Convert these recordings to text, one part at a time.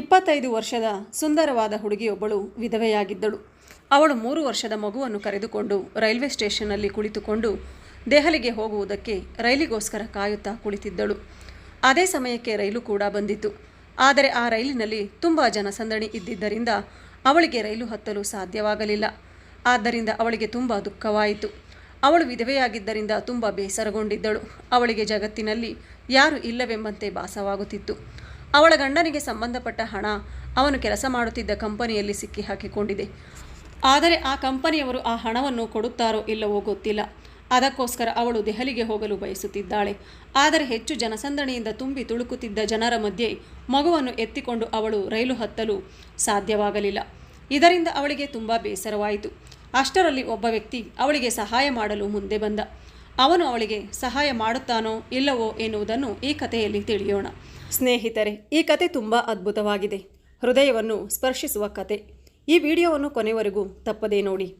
ಇಪ್ಪತ್ತೈದು ವರ್ಷದ ಸುಂದರವಾದ ಹುಡುಗಿಯೊಬ್ಬಳು ವಿಧವೆಯಾಗಿದ್ದಳು. ಅವಳು ಮೂರು ವರ್ಷದ ಮಗುವನ್ನು ಕರೆದುಕೊಂಡು ರೈಲ್ವೆ ಸ್ಟೇಷನ್ನಲ್ಲಿ ಕುಳಿತುಕೊಂಡು ದೆಹಲಿಗೆ ಹೋಗುವುದಕ್ಕೆ ರೈಲಿಗೋಸ್ಕರ ಕಾಯುತ್ತಾ ಕುಳಿತಿದ್ದಳು. ಅದೇ ಸಮಯಕ್ಕೆ ರೈಲು ಕೂಡ ಬಂದಿತು ಆದರೆ ಆ ರೈಲಿನಲ್ಲಿ ತುಂಬ ಜನಸಂದಣಿ ಇದ್ದಿದ್ದರಿಂದ ಅವಳಿಗೆ ರೈಲು ಹತ್ತಲು ಸಾಧ್ಯವಾಗಲಿಲ್ಲ. ಆದ್ದರಿಂದ ಅವಳಿಗೆ ತುಂಬ ದುಃಖವಾಯಿತು. ಅವಳು ವಿಧವೆಯಾಗಿದ್ದರಿಂದ ತುಂಬ ಬೇಸರಗೊಂಡಿದ್ದಳು. ಅವಳಿಗೆ ಜಗತ್ತಿನಲ್ಲಿ ಯಾರು ಇಲ್ಲವೆಂಬಂತೆ ಭಾಸವಾಗುತ್ತಿತ್ತು. ಅವಳ ಗಂಡನಿಗೆ ಸಂಬಂಧಪಟ್ಟ ಹಣ ಅವನು ಕೆಲಸ ಮಾಡುತ್ತಿದ್ದ ಕಂಪನಿಯಲ್ಲಿ ಸಿಕ್ಕಿ ಹಾಕಿಕೊಂಡಿದೆ. ಆದರೆ ಆ ಕಂಪನಿಯವರು ಆ ಹಣವನ್ನು ಕೊಡುತ್ತಾರೋ ಇಲ್ಲವೋ ಗೊತ್ತಿಲ್ಲ. ಅದಕ್ಕೋಸ್ಕರ ಅವಳು ದೆಹಲಿಗೆ ಹೋಗಲು ಬಯಸುತ್ತಿದ್ದಾಳೆ. ಆದರೆ ಹೆಚ್ಚು ಜನಸಂದಣಿಯಿಂದ ತುಂಬಿ ತುಳುಕುತ್ತಿದ್ದ ಜನರ ಮಧ್ಯೆ ಮಗುವನ್ನು ಎತ್ತಿಕೊಂಡು ಅವಳು ರೈಲು ಹತ್ತಲು ಸಾಧ್ಯವಾಗಲಿಲ್ಲ. ಇದರಿಂದ ಅವಳಿಗೆ ತುಂಬ ಬೇಸರವಾಯಿತು. ಅಷ್ಟರಲ್ಲಿ ಒಬ್ಬ ವ್ಯಕ್ತಿ ಅವಳಿಗೆ ಸಹಾಯ ಮಾಡಲು ಮುಂದೆ ಬಂದ. ಅವನು ಅವಳಿಗೆ ಸಹಾಯ ಮಾಡುತ್ತಾನೋ ಇಲ್ಲವೋ ಎನ್ನುವುದನ್ನು ಈ ಕಥೆಯಲ್ಲಿ ತಿಳಿಯೋಣ. ಸ್ನೇಹಿತರೆ, ಈ ಕತೆ ತುಂಬ ಅದ್ಭುತವಾಗಿದೆ. ಹೃದಯವನ್ನು ಸ್ಪರ್ಶಿಸುವ ಕತೆ ಈ ವಿಡಿಯೋವನ್ನು ಕೊನೆವರೆಗೂ ತಪ್ಪದೇ ನೋಡಿ.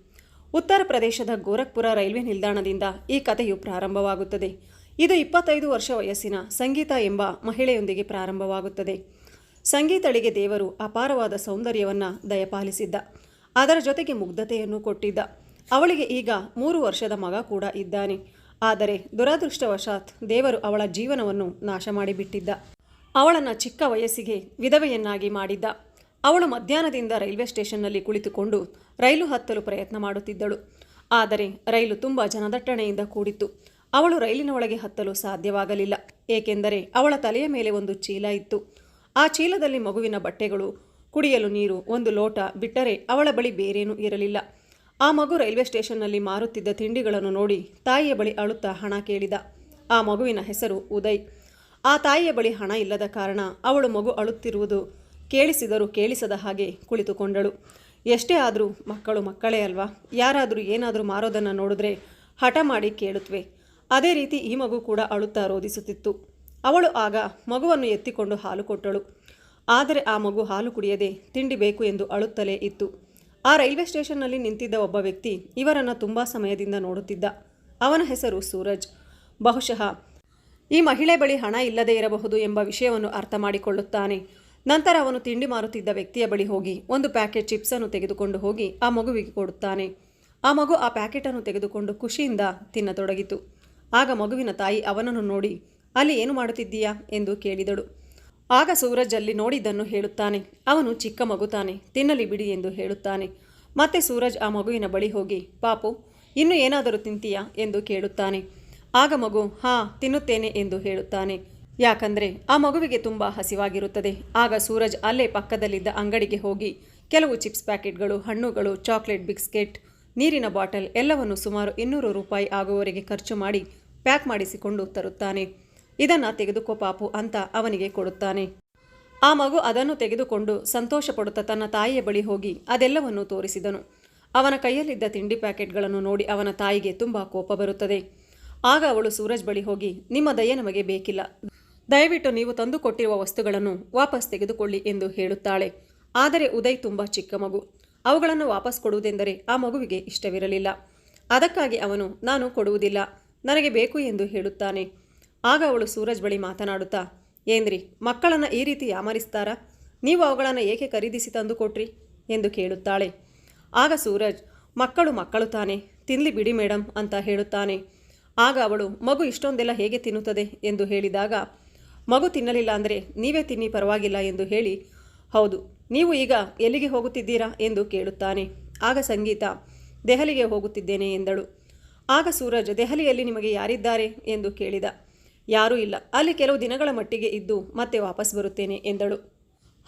ಉತ್ತರ ಪ್ರದೇಶದ ಗೋರಖ್ಪುರ ರೈಲ್ವೆ ನಿಲ್ದಾಣದಿಂದ ಈ ಕಥೆಯು ಪ್ರಾರಂಭವಾಗುತ್ತದೆ. ಇದು ಇಪ್ಪತ್ತೈದು ವರ್ಷ ವಯಸ್ಸಿನ ಸಂಗೀತ ಎಂಬ ಮಹಿಳೆಯೊಂದಿಗೆ ಪ್ರಾರಂಭವಾಗುತ್ತದೆ. ಸಂಗೀತಳಿಗೆ ದೇವರು ಅಪಾರವಾದ ಸೌಂದರ್ಯವನ್ನು ದಯಪಾಲಿಸಿದ್ದ. ಅದರ ಜೊತೆಗೆ ಮುಗ್ಧತೆಯನ್ನು ಕೊಟ್ಟಿದ್ದ. ಅವಳಿಗೆ ಈಗ ಮೂರು ವರ್ಷದ ಮಗ ಕೂಡ ಇದ್ದಾನೆ. ಆದರೆ ದುರದೃಷ್ಟವಶಾತ್ ದೇವರು ಅವಳ ಜೀವನವನ್ನು ನಾಶ ಮಾಡಿಬಿಟ್ಟಿದ್ದ ಅವಳನ್ನು ಚಿಕ್ಕ ವಯಸ್ಸಿಗೆ ವಿಧವೆಯನ್ನಾಗಿ ಮಾಡಿದ್ದ. ಅವಳು ಮಧ್ಯಾಹ್ನದಿಂದ ರೈಲ್ವೆ ಸ್ಟೇಷನ್ನಲ್ಲಿ ಕುಳಿತುಕೊಂಡು ರೈಲು ಹತ್ತಲು ಪ್ರಯತ್ನ ಮಾಡುತ್ತಿದ್ದಳು. ಆದರೆ ರೈಲು ತುಂಬ ಜನದಟ್ಟಣೆಯಿಂದ ಕೂಡಿತ್ತು. ಅವಳು ರೈಲಿನ ಒಳಗೆ ಹತ್ತಲು ಸಾಧ್ಯವಾಗಲಿಲ್ಲ. ಏಕೆಂದರೆ ಅವಳ ತಲೆಯ ಮೇಲೆ ಒಂದು ಚೀಲ ಇತ್ತು. ಆ ಚೀಲದಲ್ಲಿ ಮಗುವಿನ ಬಟ್ಟೆಗಳು, ಕುಡಿಯಲು ನೀರು, ಒಂದು ಲೋಟ ಬಿಟ್ಟರೆ ಅವಳ ಬಳಿ ಬೇರೇನೂ ಇರಲಿಲ್ಲ. ಆ ಮಗು ರೈಲ್ವೆ ಸ್ಟೇಷನ್ನಲ್ಲಿ ಮಾರುತ್ತಿದ್ದ ತಿಂಡಿಗಳನ್ನು ನೋಡಿ ತಾಯಿಯ ಬಳಿ ಅಳುತ್ತಾ ಹಣ ಕೇಳಿದ. ಆ ಮಗುವಿನ ಹೆಸರು ಉದಯ್. ಆ ತಾಯಿಯ ಬಳಿ ಹಣ ಇಲ್ಲದ ಕಾರಣ ಅವಳು ಮಗು ಅಳುತ್ತಿರುವುದು ಕೇಳಿಸಿದರೂ ಕೇಳಿಸದ ಹಾಗೆ ಕುಳಿತುಕೊಂಡಳು. ಎಷ್ಟೇ ಆದರೂ ಮಕ್ಕಳು ಮಕ್ಕಳೇ ಅಲ್ವಾ? ಯಾರಾದರೂ ಏನಾದರೂ ಮಾರೋದನ್ನು ನೋಡಿದ್ರೆ ಹಠ ಮಾಡಿ ಕೇಳುತ್ತವೆ ಅದೇ ರೀತಿ ಈ ಮಗು ಕೂಡ ಅಳುತ್ತಾ ರೋಧಿಸುತ್ತಿತ್ತು. ಅವಳು ಆಗ ಮಗುವನ್ನು ಎತ್ತಿಕೊಂಡು ಹಾಲು ಕೊಟ್ಟಳು. ಆದರೆ ಆ ಮಗು ಹಾಲು ಕುಡಿಯದೆ ತಿಂಡಿ ಬೇಕು ಎಂದು ಅಳುತ್ತಲೇ ಇತ್ತು. ಆ ರೈಲ್ವೆ ಸ್ಟೇಷನ್ನಲ್ಲಿ ನಿಂತಿದ್ದ ಒಬ್ಬ ವ್ಯಕ್ತಿ ಇವರನ್ನು ತುಂಬ ಸಮಯದಿಂದ ನೋಡುತ್ತಿದ್ದ. ಅವನ ಹೆಸರು ಸೂರಜ್. ಬಹುಶಃ ಈ ಮಹಿಳೆ ಬಳಿ ಹಣ ಇಲ್ಲದೇ ಇರಬಹುದು ಎಂಬ ವಿಷಯವನ್ನು ಅರ್ಥ ಮಾಡಿಕೊಳ್ಳುತ್ತಾನೆ. ನಂತರ ಅವನು ತಿಂಡಿ ಮಾರುತ್ತಿದ್ದ ವ್ಯಕ್ತಿಯ ಬಳಿ ಹೋಗಿ ಒಂದು ಪ್ಯಾಕೆಟ್ ಚಿಪ್ಸನ್ನು ತೆಗೆದುಕೊಂಡು ಹೋಗಿ ಆ ಮಗುವಿಗೆ ಕೊಡುತ್ತಾನೆ. ಆ ಮಗು ಆ ಪ್ಯಾಕೆಟನ್ನು ತೆಗೆದುಕೊಂಡು ಖುಷಿಯಿಂದ ತಿನ್ನತೊಡಗಿತು. ಆಗ ಮಗುವಿನ ತಾಯಿ ಅವನನ್ನು ನೋಡಿ, ಅಲ್ಲಿ ಏನು ಮಾಡುತ್ತಿದ್ದೀಯಾ? ಎಂದು ಕೇಳಿದಳು. ಆಗ ಸೂರಜ್ ಅಲ್ಲಿ ನೋಡಿದ್ದನ್ನು ಹೇಳುತ್ತಾನೆ. ಅವನು ಚಿಕ್ಕ ಮಗು ತಾನೆ, ತಿನ್ನಲಿ ಬಿಡಿ ಎಂದು ಹೇಳುತ್ತಾನೆ. ಮತ್ತೆ ಸೂರಜ್ ಆ ಮಗುವಿನ ಬಳಿ ಹೋಗಿ, ಪಾಪು, ಇನ್ನು ಏನಾದರೂ ತಿಂತೀಯಾ? ಎಂದು ಕೇಳುತ್ತಾನೆ. ಆಗ ಮಗು, ಹಾ, ತಿನ್ನುತ್ತೇನೆ ಎಂದು ಹೇಳುತ್ತಾನೆ. ಯಾಕಂದರೆ ಆ ಮಗುವಿಗೆ ತುಂಬ ಹಸಿವಾಗಿರುತ್ತದೆ. ಆಗ ಸೂರಜ್ ಅಲ್ಲೇ ಪಕ್ಕದಲ್ಲಿದ್ದ ಅಂಗಡಿಗೆ ಹೋಗಿ, ಕೆಲವು ಚಿಪ್ಸ್ ಪ್ಯಾಕೆಟ್ಗಳು, ಹಣ್ಣುಗಳು, ಚಾಕ್ಲೇಟ್ ಬಿಸ್ಕೆಟ್, ನೀರಿನ ಬಾಟಲ್ ಎಲ್ಲವನ್ನು ಸುಮಾರು ಇನ್ನೂರು ರೂಪಾಯಿ ಆಗುವವರೆಗೆ ಖರ್ಚು ಮಾಡಿ ಪ್ಯಾಕ್ ಮಾಡಿಸಿಕೊಂಡು ತರುತ್ತಾನೆ. ಇದನ್ನು ತೆಗೆದುಕೋ ಪಾಪು ಅಂತ ಅವನಿಗೆ ಕೊಡುತ್ತಾನೆ. ಆ ಮಗು ಅದನ್ನು ತೆಗೆದುಕೊಂಡು ಸಂತೋಷ ಪಡುತ್ತಾ ತನ್ನ ತಾಯಿಯ ಬಳಿ ಹೋಗಿ ಅದೆಲ್ಲವನ್ನು ತೋರಿಸಿದನು. ಅವನ ಕೈಯಲ್ಲಿದ್ದ ತಿಂಡಿ ಪ್ಯಾಕೆಟ್ಗಳನ್ನು ನೋಡಿ ಅವನ ತಾಯಿಗೆ ತುಂಬ ಕೋಪ ಬರುತ್ತದೆ. ಆಗ ಅವಳು ಸೂರಜ್ ಬಳಿ ಹೋಗಿ, ನಿಮ್ಮ ದಯೆ ನಮಗೆ ಬೇಕಿಲ್ಲ. ದಯವಿಟ್ಟು ನೀವು ತಂದುಕೊಟ್ಟಿರುವ ವಸ್ತುಗಳನ್ನು ವಾಪಸ್ ತೆಗೆದುಕೊಳ್ಳಿ ಎಂದು ಹೇಳುತ್ತಾಳೆ. ಆದರೆ ಉದಯ್ ತುಂಬ ಚಿಕ್ಕ ಮಗು. ಅವುಗಳನ್ನು ವಾಪಸ್ ಕೊಡುವುದೆಂದರೆ ಆ ಮಗುವಿಗೆ ಇಷ್ಟವಿರಲಿಲ್ಲ. ಅದಕ್ಕಾಗಿ ಅವನು, ನಾನು ಕೊಡುವುದಿಲ್ಲ. ನನಗೆ ಬೇಕು ಎಂದು ಹೇಳುತ್ತಾನೆ. ಆಗ ಅವಳು ಸೂರಜ್ ಬಳಿ ಮಾತನಾಡುತ್ತಾ ಏನ್ರಿ ಮಕ್ಕಳನ್ನು ಈ ರೀತಿ ಯಾಮರಿಸ್ತಾರಾ? ನೀವು ಅವುಗಳನ್ನು ಏಕೆ ಖರೀದಿಸಿ ತಂದು ಕೊಟ್ರಿ ಎಂದು ಕೇಳುತ್ತಾಳೆ. ಆಗ ಸೂರಜ್, ಮಕ್ಕಳು ಮಕ್ಕಳು ತಾನೆ, ತಿನ್ಲಿ ಬಿಡಿ ಮೇಡಮ್ ಅಂತ ಹೇಳುತ್ತಾನೆ. ಆಗ ಅವಳು, ಮಗು ಇಷ್ಟೊಂದೆಲ್ಲ ಹೇಗೆ ತಿನ್ನುತ್ತದೆ? ಎಂದು ಹೇಳಿದಾಗ, ಮಗು ತಿನ್ನಲಿಲ್ಲ ಅಂದರೆ ನೀವೇ ತಿನ್ನಿ ಪರವಾಗಿಲ್ಲ ಎಂದು ಹೇಳಿ, ಹೌದು, ನೀವು ಈಗ ಎಲ್ಲಿಗೆ ಹೋಗುತ್ತಿದ್ದೀರಾ? ಎಂದು ಕೇಳುತ್ತಾನೆ. ಆಗ ಸಂಗೀತ, ದೆಹಲಿಗೆ ಹೋಗುತ್ತಿದ್ದೇನೆ ಎಂದಳು. ಆಗ ಸೂರಜ್, ದೆಹಲಿಯಲ್ಲಿ ನಿಮಗೆ ಯಾರಿದ್ದಾರೆ? ಎಂದು ಕೇಳಿದ. ಯಾರೂ ಇಲ್ಲ. ಅಲ್ಲಿ ಕೆಲವು ದಿನಗಳ ಮಟ್ಟಿಗೆ ಇದ್ದು ಮತ್ತೆ ವಾಪಸ್ ಬರುತ್ತೇನೆ ಎಂದಳು.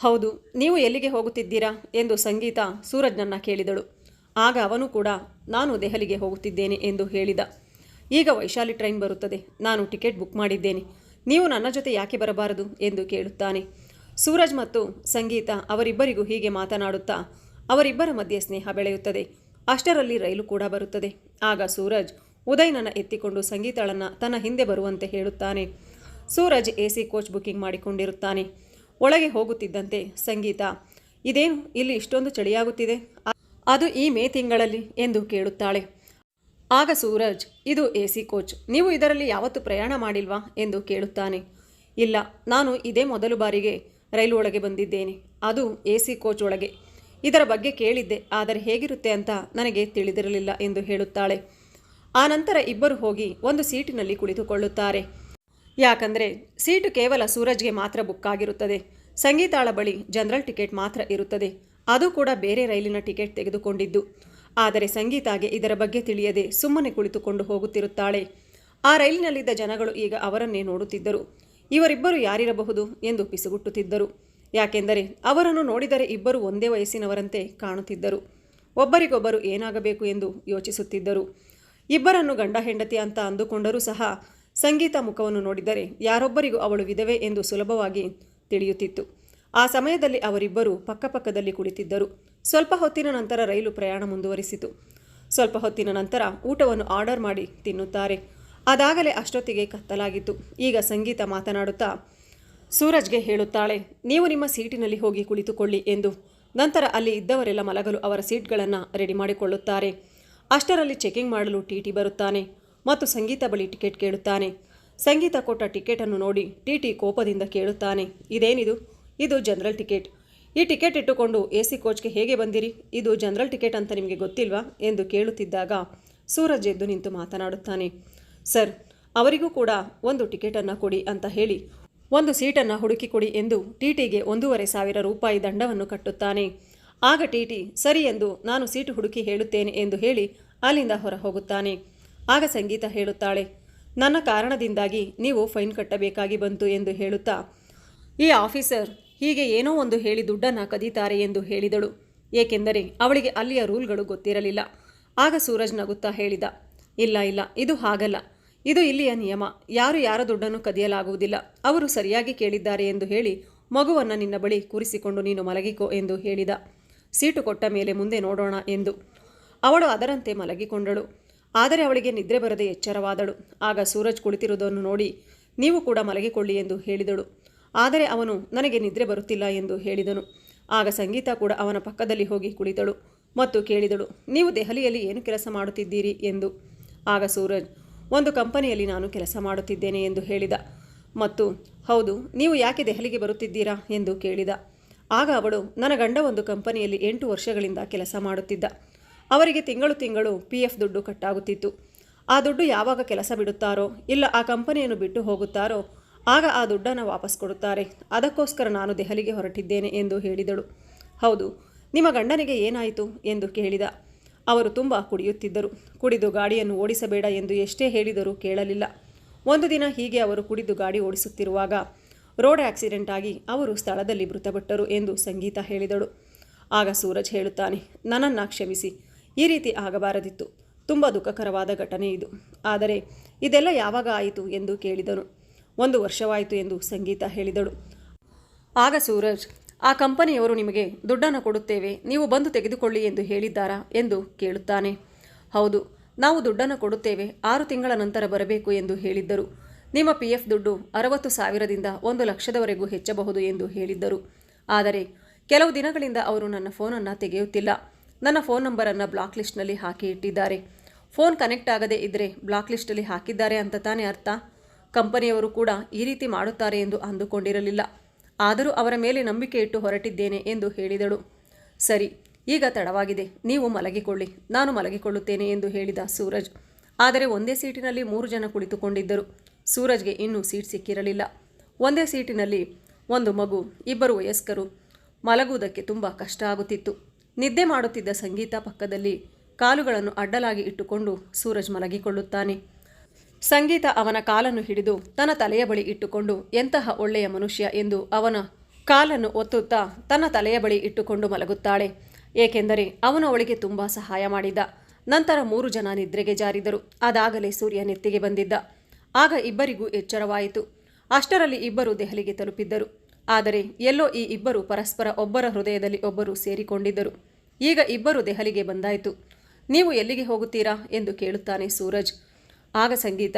ಹೌದು, ನೀವು ಎಲ್ಲಿಗೆ ಹೋಗುತ್ತಿದ್ದೀರಾ ಎಂದು ಸಂಗೀತ ಸೂರಜ್ನನ್ನ ಕೇಳಿದಳು. ಆಗ ಅವನು ಕೂಡ, ನಾನು ದೆಹಲಿಗೆ ಹೋಗುತ್ತಿದ್ದೇನೆ ಎಂದು ಹೇಳಿದ. ಈಗ ವೈಶಾಲಿ ಟ್ರೈನ್ ಬರುತ್ತದೆ. ನಾನು ಟಿಕೆಟ್ ಬುಕ್ ಮಾಡಿದ್ದೇನೆ. ನೀವು ನನ್ನ ಜೊತೆ ಯಾಕೆ ಬರಬಾರದು ಎಂದು ಕೇಳುತ್ತಾನೆ. ಸೂರಜ್ ಮತ್ತು ಸಂಗೀತ ಅವರಿಬ್ಬರಿಗೂ ಹೀಗೆ ಮಾತನಾಡುತ್ತಾ, ಅವರಿಬ್ಬರ ಮಧ್ಯೆ ಸ್ನೇಹ ಬೆಳೆಯುತ್ತದೆ. ಅಷ್ಟರಲ್ಲಿ ರೈಲು ಕೂಡ ಬರುತ್ತದೆ. ಆಗ ಸೂರಜ್ ಉದಯ್ನನ್ನು ಎತ್ತಿಕೊಂಡು ಸಂಗೀತಳನ್ನು ತನ್ನ ಹಿಂದೆ ಬರುವಂತೆ ಹೇಳುತ್ತಾನೆ. Suraj A C coach booking ಮಾಡಿಕೊಂಡಿರುತ್ತಾನೆ. ಒಳಗೆ ಹೋಗುತ್ತಿದ್ದಂತೆ ಸಂಗೀತ, ಇದೇನು? ಇಲ್ಲಿ ಇಷ್ಟೊಂದು ಚಳಿಯಾಗುತ್ತಿದೆ. ಅದು ಈ ಮೇ ತಿಂಗಳಲ್ಲಿ? ಎಂದು ಕೇಳುತ್ತಾಳೆ. ಆಗ ಸೂರಜ್, ಇದು ಎ ಸಿ ಕೋಚ್, ನೀವು ಇದರಲ್ಲಿ ಯಾವತ್ತೂ ಪ್ರಯಾಣ ಮಾಡಿಲ್ವಾ? ಎಂದು ಕೇಳುತ್ತಾನೆ. ಇಲ್ಲ, ನಾನು ಇದೇ ಮೊದಲು ಬಾರಿಗೆ ರೈಲು ಒಳಗೆ ಬಂದಿದ್ದೇನೆ. ಅದು ಎ ಸಿ ಕೋಚ್ ಒಳಗೆ. ಇದರ ಬಗ್ಗೆ ಕೇಳಿದ್ದೆ, ಆದರೆ ಹೇಗಿರುತ್ತೆ ಅಂತ ನನಗೆ ತಿಳಿದಿರಲಿಲ್ಲ ಎಂದು ಹೇಳುತ್ತಾಳೆ. ಆನಂತರ ಇಬ್ಬರು ಹೋಗಿ ಒಂದು ಸೀಟಿನಲ್ಲಿ ಕುಳಿತುಕೊಳ್ಳುತ್ತಾರೆ. ಯಾಕಂದರೆ ಸೀಟು ಕೇವಲ ಸೂರಜ್ಗೆ ಮಾತ್ರ ಬುಕ್ ಆಗಿರುತ್ತದೆ. ಸಂಗೀತಾಳ ಬಳಿ ಜನರಲ್ ಟಿಕೆಟ್ ಮಾತ್ರ ಇರುತ್ತದೆ. ಅದು ಕೂಡ ಬೇರೆ ರೈಲಿನ ಟಿಕೆಟ್ ತೆಗೆದುಕೊಂಡಿದ್ದು. ಆದರೆ ಸಂಗೀತಾಗೆ ಇದರ ಬಗ್ಗೆ ತಿಳಿಯದೆ ಸುಮ್ಮನೆ ಕುಳಿತುಕೊಂಡು ಹೋಗುತ್ತಿರುತ್ತಾಳೆ. ಆ ರೈಲಿನಲ್ಲಿದ್ದ ಜನಗಳು ಈಗ ಅವರನ್ನೇ ನೋಡುತ್ತಿದ್ದರು. ಇವರಿಬ್ಬರು ಯಾರಿರಬಹುದು ಎಂದು ಪಿಸುಗುಟ್ಟುತ್ತಿದ್ದರು. ಯಾಕೆಂದರೆ ಅವರನ್ನು ನೋಡಿದರೆ ಇಬ್ಬರು ಒಂದೇ ವಯಸ್ಸಿನವರಂತೆ ಕಾಣುತ್ತಿದ್ದರು. ಒಬ್ಬರಿಗೊಬ್ಬರು ಏನಾಗಬೇಕು ಎಂದು ಯೋಚಿಸುತ್ತಿದ್ದರು. ಇಬ್ಬರನ್ನು ಗಂಡ ಹೆಂಡತಿ ಅಂತ ಅಂದುಕೊಂಡರೂ ಸಹ ಸಂಗೀತ ಮುಖವನ್ನು ನೋಡಿದರೆ ಯಾರೊಬ್ಬರಿಗೂ ಅವಳು ವಿಧವೆ ಎಂದು ಸುಲಭವಾಗಿ ತಿಳಿಯುತ್ತಿತ್ತು. ಆ ಸಮಯದಲ್ಲಿ ಅವರಿಬ್ಬರು ಪಕ್ಕಪಕ್ಕದಲ್ಲಿ ಕುಳಿತಿದ್ದರು. ಸ್ವಲ್ಪ ಹೊತ್ತಿನ ನಂತರ ರೈಲು ಪ್ರಯಾಣ ಮುಂದುವರಿಸಿತು. ಸ್ವಲ್ಪ ಹೊತ್ತಿನ ನಂತರ ಊಟವನ್ನು ಆರ್ಡರ್ ಮಾಡಿ ತಿನ್ನುತ್ತಾರೆ. ಅದಾಗಲೇ ಅಷ್ಟೊತ್ತಿಗೆ ಕತ್ತಲಾಗಿತ್ತು. ಈಗ ಸಂಗೀತ ಮಾತನಾಡುತ್ತಾ ಸೂರಜ್ಗೆ ಹೇಳುತ್ತಾಳೆ, ನೀವು ನಿಮ್ಮ ಸೀಟಿನಲ್ಲಿ ಹೋಗಿ ಕುಳಿತುಕೊಳ್ಳಿ ಎಂದು. ನಂತರ ಅಲ್ಲಿ ಇದ್ದವರೆಲ್ಲ ಮಲಗಲು ಅವರ ಸೀಟ್ಗಳನ್ನು ರೆಡಿ ಮಾಡಿಕೊಳ್ಳುತ್ತಾರೆ. ಅಷ್ಟರಲ್ಲಿ ಚೆಕಿಂಗ್ ಮಾಡಲು ಟಿ ಟಿ ಬರುತ್ತಾನೆ ಮತ್ತು ಸಂಗೀತ ಬಳಿ ಟಿಕೆಟ್ ಕೇಳುತ್ತಾನೆ. ಸಂಗೀತ ಕೊಟ್ಟ ಟಿಕೆಟನ್ನು ನೋಡಿ ಟಿ ಟಿ ಕೋಪದಿಂದ ಕೇಳುತ್ತಾನೆ. ಇದೇನಿದು? ಇದು ಜನರಲ್ ಟಿಕೆಟ್. ಈ ಟಿಕೆಟ್ ಇಟ್ಟುಕೊಂಡು ಎ ಸಿ ಕೋಚ್ಗೆ ಹೇಗೆ ಬಂದಿರಿ? ಇದು ಜನರಲ್ ಟಿಕೆಟ್ ಅಂತ ನಿಮಗೆ ಗೊತ್ತಿಲ್ವಾ? ಎಂದು ಕೇಳುತ್ತಿದ್ದಾಗ ಸೂರಜ್ ಎದ್ದು ನಿಂತು ಮಾತನಾಡುತ್ತಾನೆ. ಸರ್, ಅವರಿಗೂ ಕೂಡ ಒಂದು ಟಿಕೆಟನ್ನು ಕೊಡಿ ಅಂತ ಹೇಳಿ, ಒಂದು ಸೀಟನ್ನು ಹುಡುಕಿಕೊಡಿ ಎಂದು ಟಿ ಟಿಗೆ ಒಂದೂವರೆ ಸಾವಿರ ರೂಪಾಯಿ ದಂಡವನ್ನು ಕಟ್ಟುತ್ತಾನೆ. ಆಗ ಟಿಟಿ ಸರಿ ಎಂದು ನಾನು ಸೀಟು ಹುಡುಕಿ ಹೇಳುತ್ತೇನೆ ಎಂದು ಹೇಳಿ ಅಲ್ಲಿಂದ ಹೊರ ಹೋಗುತ್ತಾನೆ ಆಗ ಸಂಗೀತ ಹೇಳುತ್ತಾಳೆ, ನನ್ನ ಕಾರಣದಿಂದಾಗಿ ನೀವು ಫೈನ್ ಕಟ್ಟಬೇಕಾಗಿ ಬಂತು ಎಂದು ಹೇಳುತ್ತಾ, ಈ ಆಫೀಸರ್ ಹೀಗೆ ಏನೋ ಒಂದು ಹೇಳಿ ದುಡ್ಡನ್ನು ಕದೀತಾರೆ ಎಂದು ಹೇಳಿದಳು. ಏಕೆಂದರೆ ಅವಳಿಗೆ ಅಲ್ಲಿಯ ರೂಲ್ಗಳು ಗೊತ್ತಿರಲಿಲ್ಲ. ಆಗ ಸೂರಜ್ ನಗುತ್ತಾ ಹೇಳಿದ, ಇಲ್ಲ ಇಲ್ಲ, ಇದು ಹಾಗಲ್ಲ. ಇದು ಇಲ್ಲಿಯ ನಿಯಮ. ಯಾರು ಯಾರ ದುಡ್ಡನ್ನು ಕದಿಯಲಾಗುವುದಿಲ್ಲ. ಅವರು ಸರಿಯಾಗಿ ಕೇಳಿದ್ದಾರೆ ಎಂದು ಹೇಳಿ ಮಗುವನ್ನು ನಿನ್ನ ಬಳಿ ಕೂರಿಸಿಕೊಂಡು ನೀನು ಮಲಗಿಕೋ ಎಂದು ಹೇಳಿದ. ಸೀಟು ಕೊಟ್ಟ ಮೇಲೆ ಮುಂದೆ ನೋಡೋಣ ಎಂದು. ಅವಳು ಅದರಂತೆ ಮಲಗಿಕೊಂಡಳು. ಆದರೆ ಅವಳಿಗೆ ನಿದ್ರೆ ಬರದೆ ಎಚ್ಚರವಾದಳು. ಆಗ ಸೂರಜ್ ಕುಳಿತಿರುವುದನ್ನು ನೋಡಿ ನೀವು ಕೂಡ ಮಲಗಿಕೊಳ್ಳಿ ಎಂದು ಹೇಳಿದಳು. ಆದರೆ ಅವನು, ನನಗೆ ನಿದ್ರೆ ಬರುತ್ತಿಲ್ಲ ಎಂದು ಹೇಳಿದನು. ಆಗ ಸಂಗೀತ ಕೂಡ ಅವನ ಪಕ್ಕದಲ್ಲಿ ಹೋಗಿ ಕುಳಿತಳು ಮತ್ತು ಕೇಳಿದಳು, ನೀವು ದೆಹಲಿಯಲ್ಲಿ ಏನು ಕೆಲಸ ಮಾಡುತ್ತಿದ್ದೀರಿ? ಎಂದು. ಆಗ ಸೂರಜ್, ಒಂದು ಕಂಪನಿಯಲ್ಲಿ ನಾನು ಕೆಲಸ ಮಾಡುತ್ತಿದ್ದೇನೆ ಎಂದು ಹೇಳಿದ. ಮತ್ತು, ಹೌದು, ನೀವು ಯಾಕೆ ದೆಹಲಿಗೆ ಬರುತ್ತಿದ್ದೀರಾ? ಎಂದು ಕೇಳಿದ. ಆಗ ಅವಳು, ನನ್ನ ಗಂಡ ಒಂದು ಕಂಪನಿಯಲ್ಲಿ ಎಂಟು ವರ್ಷಗಳಿಂದ ಕೆಲಸ ಮಾಡುತ್ತಿದ್ದ. ಅವರಿಗೆ ತಿಂಗಳು ತಿಂಗಳು ಪಿ ಎಫ್ ದುಡ್ಡು ಕಟ್ಟಾಗುತ್ತಿತ್ತು. ಆ ದುಡ್ಡು ಯಾವಾಗ ಕೆಲಸ ಬಿಡುತ್ತಾರೋ, ಇಲ್ಲ ಆ ಕಂಪನಿಯನ್ನು ಬಿಟ್ಟು ಹೋಗುತ್ತಾರೋ, ಆಗ ಆ ದುಡ್ಡನ್ನು ವಾಪಸ್ ಕೊಡುತ್ತಾರೆ. ಅದಕ್ಕೋಸ್ಕರ ನಾನು ದೆಹಲಿಗೆ ಹೊರಟಿದ್ದೇನೆ, ಎಂದು ಹೇಳಿದಳು. ಹೌದು, ನಿಮ್ಮ ಗಂಡನಿಗೆ ಏನಾಯಿತು? ಎಂದು ಕೇಳಿದ. ಅವರು ತುಂಬ ಕುಡಿಯುತ್ತಿದ್ದರು. ಕುಡಿದು ಗಾಡಿಯನ್ನು ಓಡಿಸಬೇಡ ಎಂದು ಎಷ್ಟೇ ಹೇಳಿದರೂ ಕೇಳಲಿಲ್ಲ. ಒಂದು ದಿನ ಹೀಗೆ ಅವರು ಕುಡಿದು ಗಾಡಿ ಓಡಿಸುತ್ತಿರುವಾಗ ರೋಡ್ ಆಕ್ಸಿಡೆಂಟ್ ಆಗಿ ಅವರು ಸ್ಥಳದಲ್ಲಿ ಮೃತಪಟ್ಟರು ಎಂದು ಸಂಗೀತ ಹೇಳಿದಳು. ಆಗ ಸೂರಜ್ ಹೇಳುತ್ತಾನೆ, ನನ್ನನ್ನು ಕ್ಷಮಿಸಿ. ಈ ರೀತಿ ಆಗಬಾರದಿತ್ತು. ತುಂಬ ದುಃಖಕರವಾದ ಘಟನೆ ಇದು. ಆದರೆ ಇದೆಲ್ಲ ಯಾವಾಗ ಆಯಿತು ಎಂದು ಕೇಳಿದನು. ಒಂದು ವರ್ಷವಾಯಿತು ಎಂದು ಸಂಗೀತ ಹೇಳಿದಳು. ಆಗ ಸೂರಜ್, ಆ ಕಂಪನಿಯವರು ನಿಮಗೆ ದುಡ್ಡನ್ನು ಕೊಡುತ್ತೇವೆ. ನೀವು ಬಂದು ತೆಗೆದುಕೊಳ್ಳಿ ಎಂದು ಹೇಳಿದ್ದಾರಾ? ಎಂದು ಕೇಳುತ್ತಾನೆ. ಹೌದು, ನಾವು ದುಡ್ಡನ್ನು ಕೊಡುತ್ತೇವೆ. ಆರು ತಿಂಗಳ ನಂತರ ಬರಬೇಕು ಎಂದು ಹೇಳಿದ್ದರು. ನಿಮ್ಮ ಪಿ ಎಫ್ ದುಡ್ಡು ಅರವತ್ತು ಸಾವಿರದಿಂದ ಒಂದು ಲಕ್ಷದವರೆಗೂ ಹೆಚ್ಚಬಹುದು ಎಂದು ಹೇಳಿದ್ದರು. ಆದರೆ ಕೆಲವು ದಿನಗಳಿಂದ ಅವರು ನನ್ನ ಫೋನನ್ನು ತೆಗೆಯುತ್ತಿಲ್ಲ. ನನ್ನ ಫೋನ್ ನಂಬರನ್ನು ಬ್ಲಾಕ್ ಲಿಸ್ಟ್ನಲ್ಲಿ ಹಾಕಿ ಇಟ್ಟಿದ್ದಾರೆ. ಫೋನ್ ಕನೆಕ್ಟ್ ಆಗದೇ ಇದ್ದರೆ ಬ್ಲಾಕ್ ಲಿಸ್ಟಲ್ಲಿ ಹಾಕಿದ್ದಾರೆ ಅಂತ ತಾನೇ ಅರ್ಥ? ಕಂಪನಿಯವರು ಕೂಡ ಈ ರೀತಿ ಮಾಡುತ್ತಾರೆ ಎಂದು ಅಂದುಕೊಂಡಿರಲಿಲ್ಲ. ಆದರೂ ಅವರ ಮೇಲೆ ನಂಬಿಕೆ ಇಟ್ಟು ಹೊರಟಿದ್ದೇನೆ ಎಂದು ಹೇಳಿದಳು. ಸರಿ, ಈಗ ತಡವಾಗಿದೆ. ನೀವು ಮಲಗಿಕೊಳ್ಳಿ. ನಾನು ಮಲಗಿಕೊಳ್ಳುತ್ತೇನೆ ಎಂದು ಹೇಳಿದ ಸೂರಜ್. ಆದರೆ ಒಂದೇ ಸೀಟಿನಲ್ಲಿ ಮೂರು ಜನ ಕುಳಿತುಕೊಂಡಿದ್ದರು. ಸೂರಜ್ಗೆ ಇನ್ನೂ ಸೀಟ್ ಸಿಕ್ಕಿರಲಿಲ್ಲ. ಒಂದೇ ಸೀಟಿನಲ್ಲಿ ಒಂದು ಮಗು, ಇಬ್ಬರು ವಯಸ್ಕರು. ಮಲಗುವುದಕ್ಕೆ ತುಂಬ ಕಷ್ಟ ಆಗುತ್ತಿತ್ತು. ನಿದ್ದೆ ಮಾಡುತ್ತಿದ್ದ ಸಂಗೀತ ಪಕ್ಕದಲ್ಲಿ ಕಾಲುಗಳನ್ನು ಅಡ್ಡಲಾಗಿ ಇಟ್ಟುಕೊಂಡು ಸೂರಜ್ ಮಲಗಿಕೊಳ್ಳುತ್ತಾನೆ. ಸಂಗೀತ ಅವನ ಕಾಲನ್ನು ಹಿಡಿದು ತನ್ನ ತಲೆಯ ಬಳಿ ಇಟ್ಟುಕೊಂಡು, ಎಂತಹ ಒಳ್ಳೆಯ ಮನುಷ್ಯ ಎಂದು ಅವನ ಕಾಲನ್ನು ಒತ್ತುತ್ತಾ ತನ್ನ ತಲೆಯ ಬಳಿ ಇಟ್ಟುಕೊಂಡು ಮಲಗುತ್ತಾಳೆ. ಏಕೆಂದರೆ ಅವನ ಅವಳಿಗೆ ತುಂಬ ಸಹಾಯ ಮಾಡಿದ್ದ ನಂತರ ಮೂರು ಜನ ನಿದ್ರೆಗೆ ಜಾರಿದರು. ಅದಾಗಲೇ ಸೂರ್ಯ ನೆತ್ತಿಗೆ ಬಂದಿದ್ದ. ಆಗ ಇಬ್ಬರಿಗೂ ಎಚ್ಚರವಾಯಿತು. ಅಷ್ಟರಲ್ಲಿ ಇಬ್ಬರು ದೆಹಲಿಗೆ ತಲುಪಿದ್ದರು. ಆದರೆ ಎಲ್ಲೋ ಈ ಇಬ್ಬರು ಪರಸ್ಪರ ಒಬ್ಬರ ಹೃದಯದಲ್ಲಿ ಒಬ್ಬರು ಸೇರಿಕೊಂಡಿದ್ದರು. ಈಗ ಇಬ್ಬರು ದೆಹಲಿಗೆ ಬಂದಾಯಿತು. ನೀವು ಎಲ್ಲಿಗೆ ಹೋಗುತ್ತೀರಾ ಎಂದು ಕೇಳುತ್ತಾನೆ ಸೂರಜ್. ಆಗ ಸಂಗೀತ,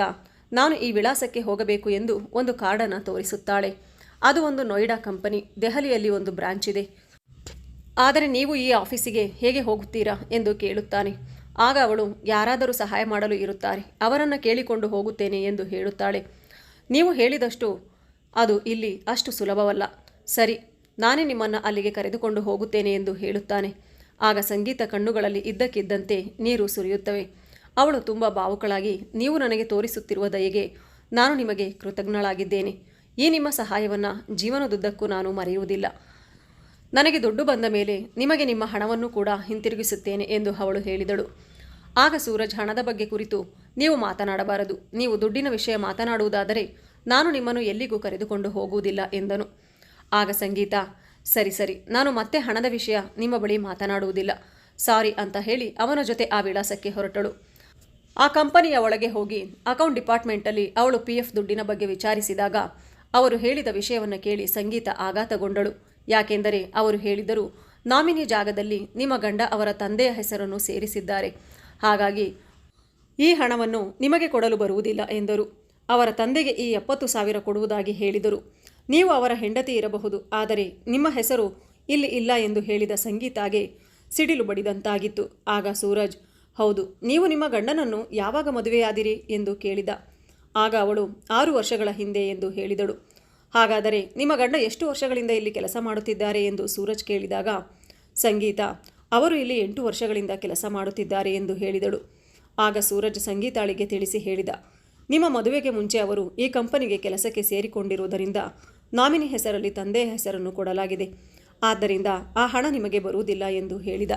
ನಾನು ಈ ವಿಳಾಸಕ್ಕೆ ಹೋಗಬೇಕು ಎಂದು ಒಂದು ಕಾರ್ಡನ್ನು ತೋರಿಸುತ್ತಾಳೆ. ಅದು ಒಂದು ನೋಯ್ಡಾ ಕಂಪನಿ, ದೆಹಲಿಯಲ್ಲಿ ಒಂದು ಬ್ರಾಂಚ್ ಇದೆ. ಆದರೆ ನೀವು ಈ ಆಫೀಸಿಗೆ ಹೇಗೆ ಹೋಗುತ್ತೀರಾ ಎಂದು ಕೇಳುತ್ತಾನೆ. ಆಗ ಅವಳು, ಯಾರಾದರೂ ಸಹಾಯ ಮಾಡಲು ಇರುತ್ತಾರೆ. ಅವರನ್ನು ಕೇಳಿಕೊಂಡು ಹೋಗುತ್ತೇನೆ ಎಂದು ಹೇಳುತ್ತಾಳೆ. ನೀವು ಹೇಳಿದಷ್ಟು ಅದು ಇಲ್ಲಿ ಅಷ್ಟು ಸುಲಭವಲ್ಲ. ಸರಿ, ನಾನೇ ನಿಮ್ಮನ್ನು ಅಲ್ಲಿಗೆ ಕರೆದುಕೊಂಡು ಹೋಗುತ್ತೇನೆ ಎಂದು ಹೇಳುತ್ತಾನೆ. ಆಗ ಸಂಗೀತ ಕಣ್ಣುಗಳಲ್ಲಿ ಇದ್ದಕ್ಕಿದ್ದಂತೆ ನೀರು ಸುರಿಯುತ್ತವೆ. ಅವಳು ತುಂಬ ಭಾವುಕಳಾಗಿ, ನೀವು ನನಗೆ ತೋರಿಸುತ್ತಿರುವ ದಯೆಗೆ ನಾನು ನಿಮಗೆ ಕೃತಜ್ಞಳಾಗಿದ್ದೇನೆ. ಈ ನಿಮ್ಮ ಸಹಾಯವನ್ನು ಜೀವನದುದ್ದಕ್ಕೂ ನಾನು ಮರೆಯುವುದಿಲ್ಲ. ನನಗೆ ದುಡ್ಡು ಬಂದ ಮೇಲೆ ನಿಮಗೆ ನಿಮ್ಮ ಹಣವನ್ನು ಕೂಡ ಹಿಂತಿರುಗಿಸುತ್ತೇನೆ ಎಂದು ಅವಳು ಹೇಳಿದಳು. ಆಗ ಸೂರಜ್ ಹಣದ ಬಗ್ಗೆ ಕುರಿತು, ನೀವು ಮಾತನಾಡಬಾರದು. ನೀವು ದುಡ್ಡಿನ ವಿಷಯ ಮಾತನಾಡುವುದಾದರೆ ನಾನು ನಿಮ್ಮನ್ನು ಎಲ್ಲಿಗೂ ಕರೆದುಕೊಂಡು ಹೋಗುವುದಿಲ್ಲ ಎಂದನು. ಆಗ ಸಂಗೀತ, ಸರಿ ಸರಿ, ನಾನು ಮತ್ತೆ ಹಣದ ವಿಷಯ ನಿಮ್ಮ ಬಳಿ ಮಾತನಾಡುವುದಿಲ್ಲ. ಸಾರಿ ಅಂತ ಹೇಳಿ ಅವನ ಜೊತೆ ಆ ವಿಳಾಸಕ್ಕೆ ಹೊರಟಳು. ಆ ಕಂಪನಿಯ ಒಳಗೆ ಹೋಗಿ ಅಕೌಂಟ್ ಡಿಪಾರ್ಟ್ಮೆಂಟಲ್ಲಿ ಅವಳು ಪಿ ಎಫ್ ದುಡ್ಡಿನ ಬಗ್ಗೆ ವಿಚಾರಿಸಿದಾಗ ಅವರು ಹೇಳಿದ ವಿಷಯವನ್ನು ಕೇಳಿ ಸಂಗೀತ ಆಘಾತಗೊಂಡಳು. ಯಾಕೆಂದರೆ ಅವರು ಹೇಳಿದರು ನಾಮಿನಿ ಜಾಗದಲ್ಲಿ ನಿಮ್ಮ ಗಂಡ ಅವರ ತಂದೆಯ ಹೆಸರನ್ನು ಸೇರಿಸಿದ್ದಾರೆ. ಹಾಗಾಗಿ ಈ ಹಣವನ್ನು ನಿಮಗೆ ಕೊಡಲು ಬರುವುದಿಲ್ಲ ಎಂದರು. ಅವರ ತಂದೆಗೆ ಈ ಎಪ್ಪತ್ತು ಸಾವಿರ ಕೊಡುವುದಾಗಿ ಹೇಳಿದರು. ನೀವು ಅವರ ಹೆಂಡತಿ ಇರಬಹುದು, ಆದರೆ ನಿಮ್ಮ ಹೆಸರು ಇಲ್ಲಿ ಇಲ್ಲ ಎಂದು ಹೇಳಿದ ಸಂಗೀತಾಗೆ ಸಿಡಿಲು ಬಡಿದಂತಾಗಿತ್ತು. ಆಗ ಸೂರಜ್, ಹೌದು, ನೀವು ನಿಮ್ಮ ಗಂಡನನ್ನು ಯಾವಾಗ ಮದುವೆಯಾದಿರಿ ಎಂದು ಕೇಳಿದ. ಆಗ ಅವಳು ಆರು ವರ್ಷಗಳ ಹಿಂದೆ ಎಂದು ಹೇಳಿದಳು. ಹಾಗಾದರೆ ನಿಮ್ಮ ಗಂಡ ಎಷ್ಟು ವರ್ಷಗಳಿಂದ ಇಲ್ಲಿ ಕೆಲಸ ಮಾಡುತ್ತಿದ್ದಾರೆ ಎಂದು ಸೂರಜ್ ಕೇಳಿದಾಗ, ಸಂಗೀತ, ಅವರು ಇಲ್ಲಿ ಎಂಟು ವರ್ಷಗಳಿಂದ ಕೆಲಸ ಮಾಡುತ್ತಿದ್ದಾರೆ ಎಂದು ಹೇಳಿದಳು. ಆಗ ಸೂರಜ್ ಸಂಗೀತಾಳಿಗೆ ತಿಳಿಸಿ ಹೇಳಿದ, ನಿಮ್ಮ ಮದುವೆಗೆ ಮುಂಚೆ ಅವರು ಈ ಕಂಪನಿಗೆ ಕೆಲಸಕ್ಕೆ ಸೇರಿಕೊಂಡಿರುವುದರಿಂದ ನಾಮಿನಿ ಹೆಸರಲ್ಲಿ ತಂದೆಯ ಹೆಸರನ್ನು ಕೊಡಲಾಗಿದೆ. ಆದ್ದರಿಂದ ಆ ಹಣ ನಿಮಗೆ ಬರುವುದಿಲ್ಲ ಎಂದು ಹೇಳಿದ.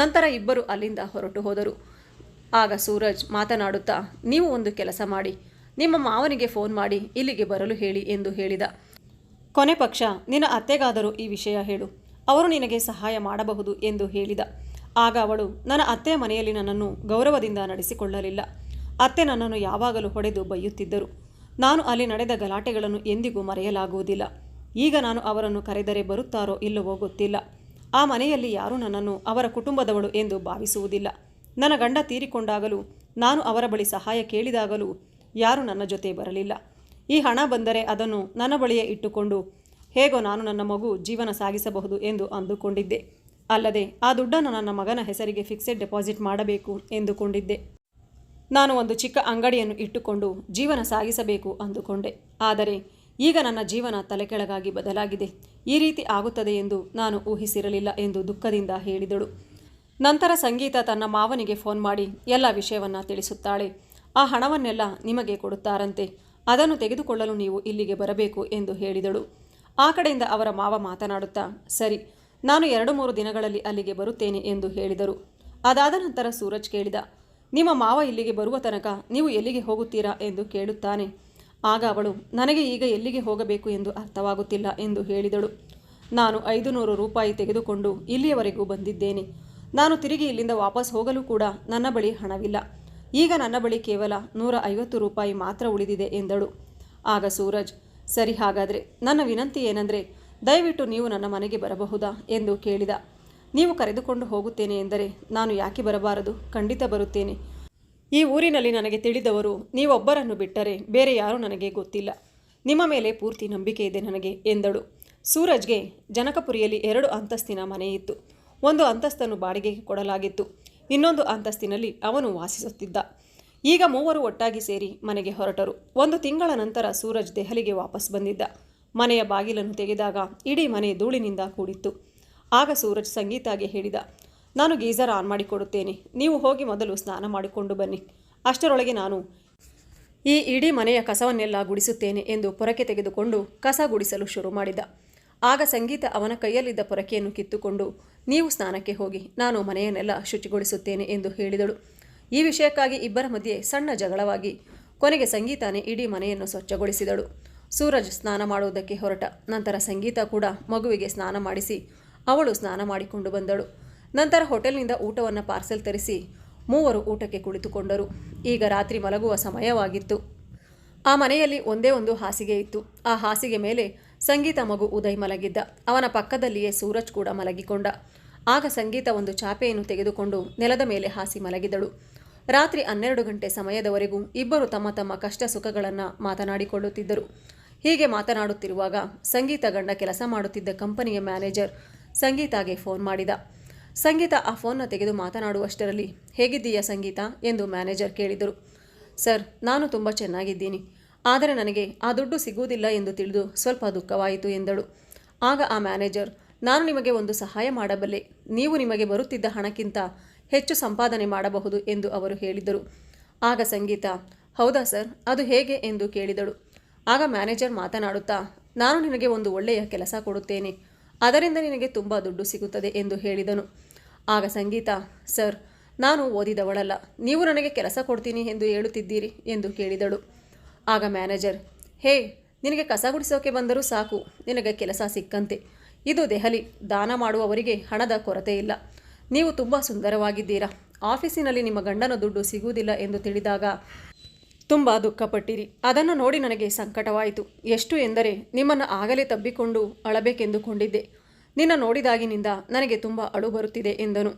ನಂತರ ಇಬ್ಬರು ಅಲ್ಲಿಂದ ಹೊರಟು ಹೋದರು. ಆಗ ಸೂರಜ್ ಮಾತನಾಡುತ್ತಾ, ನೀವು ಒಂದು ಕೆಲಸ ಮಾಡಿ ನಿಮ್ಮ ಮಾವನಿಗೆ ಫೋನ್ ಮಾಡಿ ಇಲ್ಲಿಗೆ ಬರಲು ಹೇಳಿ ಎಂದು ಹೇಳಿದ. ಕೊನೆ ಪಕ್ಷ, ನಿನ್ನ ಅತ್ತೆಗಾದರೂ ಈ ವಿಷಯ ಹೇಳು. ಅವರು ನಿನಗೆ ಸಹಾಯ ಮಾಡಬಹುದು ಎಂದು ಹೇಳಿದ. ಆಗ ಅವಳು, ನನ್ನ ಅತ್ತೆಯ ಮನೆಯಲ್ಲಿ ನನ್ನನ್ನು ಗೌರವದಿಂದ ನಡೆಸಿಕೊಳ್ಳಲಿಲ್ಲ. ಅತ್ತೆ ನನ್ನನ್ನು ಯಾವಾಗಲೂ ಹೊಡೆದು ಬೈಯುತ್ತಿದ್ದರು. ನಾನು ಅಲ್ಲಿ ನಡೆದ ಗಲಾಟೆಗಳನ್ನು ಎಂದಿಗೂ ಮರೆಯಲಾಗುವುದಿಲ್ಲ. ಈಗ ನಾನು ಅವರನ್ನು ಕರೆದರೆ ಬರುತ್ತಾರೋ ಇಲ್ಲವೋ ಗೊತ್ತಿಲ್ಲ. ಆ ಮನೆಯಲ್ಲಿ ಯಾರೂ ನನ್ನನ್ನು ಅವರ ಕುಟುಂಬದವಳು ಎಂದು ಭಾವಿಸುವುದಿಲ್ಲ. ನನ್ನ ಗಂಡ ತೀರಿಕೊಂಡಾಗಲೂ, ನಾನು ಅವರ ಬಳಿ ಸಹಾಯ ಕೇಳಿದಾಗಲೂ ಯಾರೂ ನನ್ನ ಜೊತೆ ಬರಲಿಲ್ಲ. ಈ ಹಣ ಬಂದರೆ ಅದನ್ನು ನನ್ನ ಬಳಿಯೇ ಇಟ್ಟುಕೊಂಡು, ಹೇಗೋ ನಾನು ನನ್ನ ಮಗು ಜೀವನ ಸಾಗಿಸಬಹುದು ಎಂದು ಅಂದುಕೊಂಡಿದ್ದೆ. ಅಲ್ಲದೆ ಆ ದುಡ್ಡನ್ನು ನನ್ನ ಮಗನ ಹೆಸರಿಗೆ ಫಿಕ್ಸೆಡ್ ಡೆಪಾಸಿಟ್ ಮಾಡಬೇಕು ಎಂದುಕೊಂಡಿದ್ದೆ. ನಾನು ಒಂದು ಚಿಕ್ಕ ಅಂಗಡಿಯನ್ನು ಇಟ್ಟುಕೊಂಡು ಜೀವನ ಸಾಗಿಸಬೇಕು ಅಂದುಕೊಂಡೆ. ಆದರೆ ಈಗ ನನ್ನ ಜೀವನ ತಲೆಕೆಳಗಾಗಿ ಬದಲಾಗಿದೆ. ಈ ರೀತಿ ಆಗುತ್ತದೆ ಎಂದು ನಾನು ಊಹಿಸಿರಲಿಲ್ಲ ಎಂದು ದುಃಖದಿಂದ ಹೇಳಿದಳು. ನಂತರ ಸಂಗೀತ ತನ್ನ ಮಾವನಿಗೆ ಫೋನ್ ಮಾಡಿ ಎಲ್ಲ ವಿಷಯವನ್ನು ತಿಳಿಸುತ್ತಾಳೆ. ಆ ಹಣವನ್ನೆಲ್ಲ ನಿಮಗೆ ಕೊಡುತ್ತಾರಂತೆ. ಅದನ್ನು ತೆಗೆದುಕೊಳ್ಳಲು ನೀವು ಇಲ್ಲಿಗೆ ಬರಬೇಕು ಎಂದು ಹೇಳಿದಳು. ಆ ಕಡೆಯಿಂದ ಅವರ ಮಾವ ಮಾತನಾಡುತ್ತಾ, ಸರಿ, ನಾನು ಎರಡು ಮೂರು ದಿನಗಳಲ್ಲಿ ಅಲ್ಲಿಗೆ ಬರುತ್ತೇನೆ ಎಂದು ಹೇಳಿದರು. ಅದಾದ ನಂತರ ಸೂರಜ್ ಕೇಳಿದ, ನಿಮ್ಮ ಮಾವ ಇಲ್ಲಿಗೆ ಬರುವ ತನಕ ನೀವು ಎಲ್ಲಿಗೆ ಹೋಗುತ್ತೀರಾ ಎಂದು ಕೇಳುತ್ತಾನೆ. ಆಗ ಅವಳು, ನನಗೆ ಈಗ ಎಲ್ಲಿಗೆ ಹೋಗಬೇಕು ಎಂದು ಅರ್ಥವಾಗುತ್ತಿಲ್ಲ ಎಂದು ಹೇಳಿದಳು. ನಾನು ಐದು ನೂರು ರೂಪಾಯಿ ತೆಗೆದುಕೊಂಡು ಇಲ್ಲಿಯವರೆಗೂ ಬಂದಿದ್ದೇನೆ. ನಾನು ತಿರುಗಿ ಇಲ್ಲಿಂದ ವಾಪಸ್ ಹೋಗಲು ಕೂಡ ನನ್ನ ಬಳಿ ಹಣವಿಲ್ಲ. ಈಗ ನನ್ನ ಬಳಿ ಕೇವಲ ನೂರ ಐವತ್ತು ರೂಪಾಯಿ ಮಾತ್ರ ಉಳಿದಿದೆ ಎಂದಳು. ಆಗ ಸೂರಜ್, ಸರಿ ಹಾಗಾದರೆ ನನ್ನ ವಿನಂತಿ ಏನೆಂದರೆ ದಯವಿಟ್ಟು ನೀವು ನನ್ನ ಮನೆಗೆ ಬರಬಹುದಾ ಎಂದು ಕೇಳಿದ. ನೀವು ಕರೆದುಕೊಂಡು ಹೋಗುತ್ತೇನೆ ಎಂದರೆ ನಾನು ಯಾಕೆ ಬರಬಾರದು? ಖಂಡಿತ ಬರುತ್ತೇನೆ. ಈ ಊರಿನಲ್ಲಿ ನನಗೆ ತಿಳಿದವರು ನೀವೊಬ್ಬರನ್ನು ಬಿಟ್ಟರೆ ಬೇರೆ ಯಾರೂ ನನಗೆ ಗೊತ್ತಿಲ್ಲ. ನಿಮ್ಮ ಮೇಲೆ ಪೂರ್ತಿ ನಂಬಿಕೆ ಇದೆ ನನಗೆ ಎಂದಳು. ಸೂರಜ್ಗೆ ಜನಕಪುರಿಯಲ್ಲಿ ಎರಡು ಅಂತಸ್ತಿನ ಮನೆಯಿತ್ತು. ಒಂದು ಅಂತಸ್ತನ್ನು ಬಾಡಿಗೆಗೆ ಕೊಡಲಾಗಿತ್ತು. ಇನ್ನೊಂದು ಅಂತಸ್ತಿನಲ್ಲಿ ಅವನು ವಾಸಿಸುತ್ತಿದ್ದ. ಈಗ ಮೂವರು ಒಟ್ಟಾಗಿ ಸೇರಿ ಮನೆಗೆ ಹೊರಟರು. ಒಂದು ತಿಂಗಳ ನಂತರ ಸೂರಜ್ ದೆಹಲಿಗೆ ವಾಪಸ್ ಬಂದಿದ್ದ. ಮನೆಯ ಬಾಗಿಲನ್ನು ತೆಗೆದಾಗ ಇಡೀ ಮನೆ ಧೂಳಿನಿಂದ ಕೂಡಿತ್ತು. ಆಗ ಸೂರಜ್ ಸಂಗೀತಾಗೆ ಹೇಳಿದ, ನಾನು ಗೀಸರ್ ಆನ್ ಮಾಡಿಕೊಡುತ್ತೇನೆ. ನೀವು ಹೋಗಿ ಮೊದಲು ಸ್ನಾನ ಮಾಡಿಕೊಂಡು ಬನ್ನಿ. ಅಷ್ಟರೊಳಗೆ ನಾನು ಈ ಇಡೀ ಮನೆಯ ಕಸವನ್ನೆಲ್ಲ ಗುಡಿಸುತ್ತೇನೆ ಎಂದು ಪೊರಕೆ ತೆಗೆದುಕೊಂಡು ಕಸ ಗುಡಿಸಲು ಶುರು ಮಾಡಿದ. ಆಗ ಸಂಗೀತ ಅವನ ಕೈಯಲ್ಲಿದ್ದ ಪೊರಕೆಯನ್ನು ಕಿತ್ತುಕೊಂಡು ನೀವು ಸ್ನಾನಕ್ಕೆ ಹೋಗಿ, ನಾನು ಮನೆಯನ್ನೆಲ್ಲ ಶುಚಿಗೊಳಿಸುತ್ತೇನೆ ಎಂದು ಹೇಳಿದಳು. ಈ ವಿಷಯಕ್ಕಾಗಿ ಇಬ್ಬರ ಮಧ್ಯೆ ಸಣ್ಣ ಜಗಳವಾಗಿ ಕೊನೆಗೆ ಸಂಗೀತಾನೇ ಇಡೀ ಮನೆಯನ್ನು ಸ್ವಚ್ಛಗೊಳಿಸಿದಳು. ಸೂರಜ್ ಸ್ನಾನ ಮಾಡುವುದಕ್ಕೆ ಹೊರಟ. ನಂತರ ಸಂಗೀತ ಕೂಡ ಮಗುವಿಗೆ ಸ್ನಾನ ಮಾಡಿಸಿ, ಅವಳು ಸ್ನಾನ ಮಾಡಿಕೊಂಡು ಬಂದಳು. ನಂತರ ಹೋಟೆಲ್ನಿಂದ ಊಟವನ್ನು ಪಾರ್ಸೆಲ್ ತರಿಸಿ, ಮೂವರು ಊಟಕ್ಕೆ ಕುಳಿತುಕೊಂಡರು. ಈಗ ರಾತ್ರಿ ಮಲಗುವ ಸಮಯವಾಗಿತ್ತು. ಆ ಮನೆಯಲ್ಲಿ ಒಂದೇ ಒಂದು ಹಾಸಿಗೆ ಇತ್ತು. ಆ ಹಾಸಿಗೆ ಮೇಲೆ ಸಂಗೀತ ಮಗು ಉದಯ್ ಮಲಗಿದ್ದ. ಅವನ ಪಕ್ಕದಲ್ಲಿಯೇ ಸೂರಜ್ ಕೂಡ ಮಲಗಿಕೊಂಡ. ಆಗ ಸಂಗೀತ ಒಂದು ಚಾಪೆಯನ್ನು ತೆಗೆದುಕೊಂಡು ನೆಲದ ಮೇಲೆ ಹಾಸಿ ಮಲಗಿದಳು. ರಾತ್ರಿ ಹನ್ನೆರಡು ಗಂಟೆ ಸಮಯದವರೆಗೂ ಇಬ್ಬರು ತಮ್ಮ ತಮ್ಮ ಕಷ್ಟ ಸುಖಗಳನ್ನು ಮಾತನಾಡಿಕೊಳ್ಳುತ್ತಿದ್ದರು. ಹೀಗೆ ಮಾತನಾಡುತ್ತಿರುವಾಗ ಸಂಗೀತ ಗಂಡ ಕೆಲಸ ಮಾಡುತ್ತಿದ್ದ ಕಂಪನಿಯ ಮ್ಯಾನೇಜರ್ ಸಂಗೀತಾಗೆ ಫೋನ್ ಮಾಡಿದ. ಸಂಗೀತ ಆ ಫೋನ್ನ ತೆಗೆದು ಮಾತನಾಡುವಷ್ಟರಲ್ಲಿ, ಹೇಗಿದ್ದೀಯಾ ಸಂಗೀತ? ಎಂದು ಮ್ಯಾನೇಜರ್ ಕೇಳಿದರು. ಸರ್, ನಾನು ತುಂಬ ಚೆನ್ನಾಗಿದ್ದೀನಿ. ಆದರೆ ನನಗೆ ಆ ದುಡ್ಡು ಸಿಗುವುದಿಲ್ಲ ಎಂದು ತಿಳಿದು ಸ್ವಲ್ಪ ದುಃಖವಾಯಿತು ಎಂದಳು. ಆಗ ಆ ಮ್ಯಾನೇಜರ್, ನಾನು ನಿಮಗೆ ಒಂದು ಸಹಾಯ ಮಾಡಬಲ್ಲೆ. ನೀವು ನಿಮಗೆ ಬರುತ್ತಿದ್ದ ಹಣಕ್ಕಿಂತ ಹೆಚ್ಚು ಸಂಪಾದನೆ ಮಾಡಬಹುದು ಎಂದು ಅವರು ಹೇಳಿದರು. ಆಗ ಸಂಗೀತ, ಹೌದಾ ಸರ್, ಅದು ಹೇಗೆ ಎಂದು ಕೇಳಿದಳು. ಆಗ ಮ್ಯಾನೇಜರ್ ಮಾತನಾಡುತ್ತಾ, ನಾನು ನಿನಗೆ ಒಂದು ಒಳ್ಳೆಯ ಕೆಲಸ ಕೊಡುತ್ತೇನೆ. ಅದರಿಂದ ನಿನಗೆ ತುಂಬ ದುಡ್ಡು ಸಿಗುತ್ತದೆ ಎಂದು ಹೇಳಿದನು. ಆಗ ಸಂಗೀತ, ಸರ್, ನಾನು ಓದಿದವಳಲ್ಲ. ನೀವು ನನಗೆ ಕೆಲಸ ಕೊಡ್ತೀನಿ ಎಂದು ಹೇಳುತ್ತಿದ್ದೀರಿ ಎಂದು ಕೇಳಿದಳು. ಆಗ ಮ್ಯಾನೇಜರ್, ಹೇ, ನಿನಗೆ ಕಸ ಗುಡಿಸೋಕೆ ಬಂದರೂ ಸಾಕು, ನಿನಗೆ ಕೆಲಸ ಸಿಕ್ಕಂತೆ. ಇದು ದೆಹಲಿ, ದಾನ ಮಾಡುವವರಿಗೆ ಹಣದ ಕೊರತೆ ಇಲ್ಲ. ನೀವು ತುಂಬ ಸುಂದರವಾಗಿದ್ದೀರಾ. ಆಫೀಸಿನಲ್ಲಿ ನಿಮ್ಮ ಗಂಡನ ದುಡ್ಡು ಸಿಗುವುದಿಲ್ಲ ಎಂದು ತಿಳಿದಾಗ ತುಂಬ ದುಃಖಪಟ್ಟಿರಿ. ಅದನ್ನು ನೋಡಿ ನನಗೆ ಸಂಕಟವಾಯಿತು. ಎಷ್ಟು ಎಂದರೆ, ನಿಮ್ಮನ್ನು ಆಗಲೇ ತಬ್ಬಿಕೊಂಡು ಅಳಬೇಕೆಂದುಕೊಂಡಿದ್ದೆ. ನಿನ್ನ ನೋಡಿದಾಗಿನಿಂದ ನನಗೆ ತುಂಬ ಅಳು ಬರುತ್ತಿದೆ ಎಂದನು.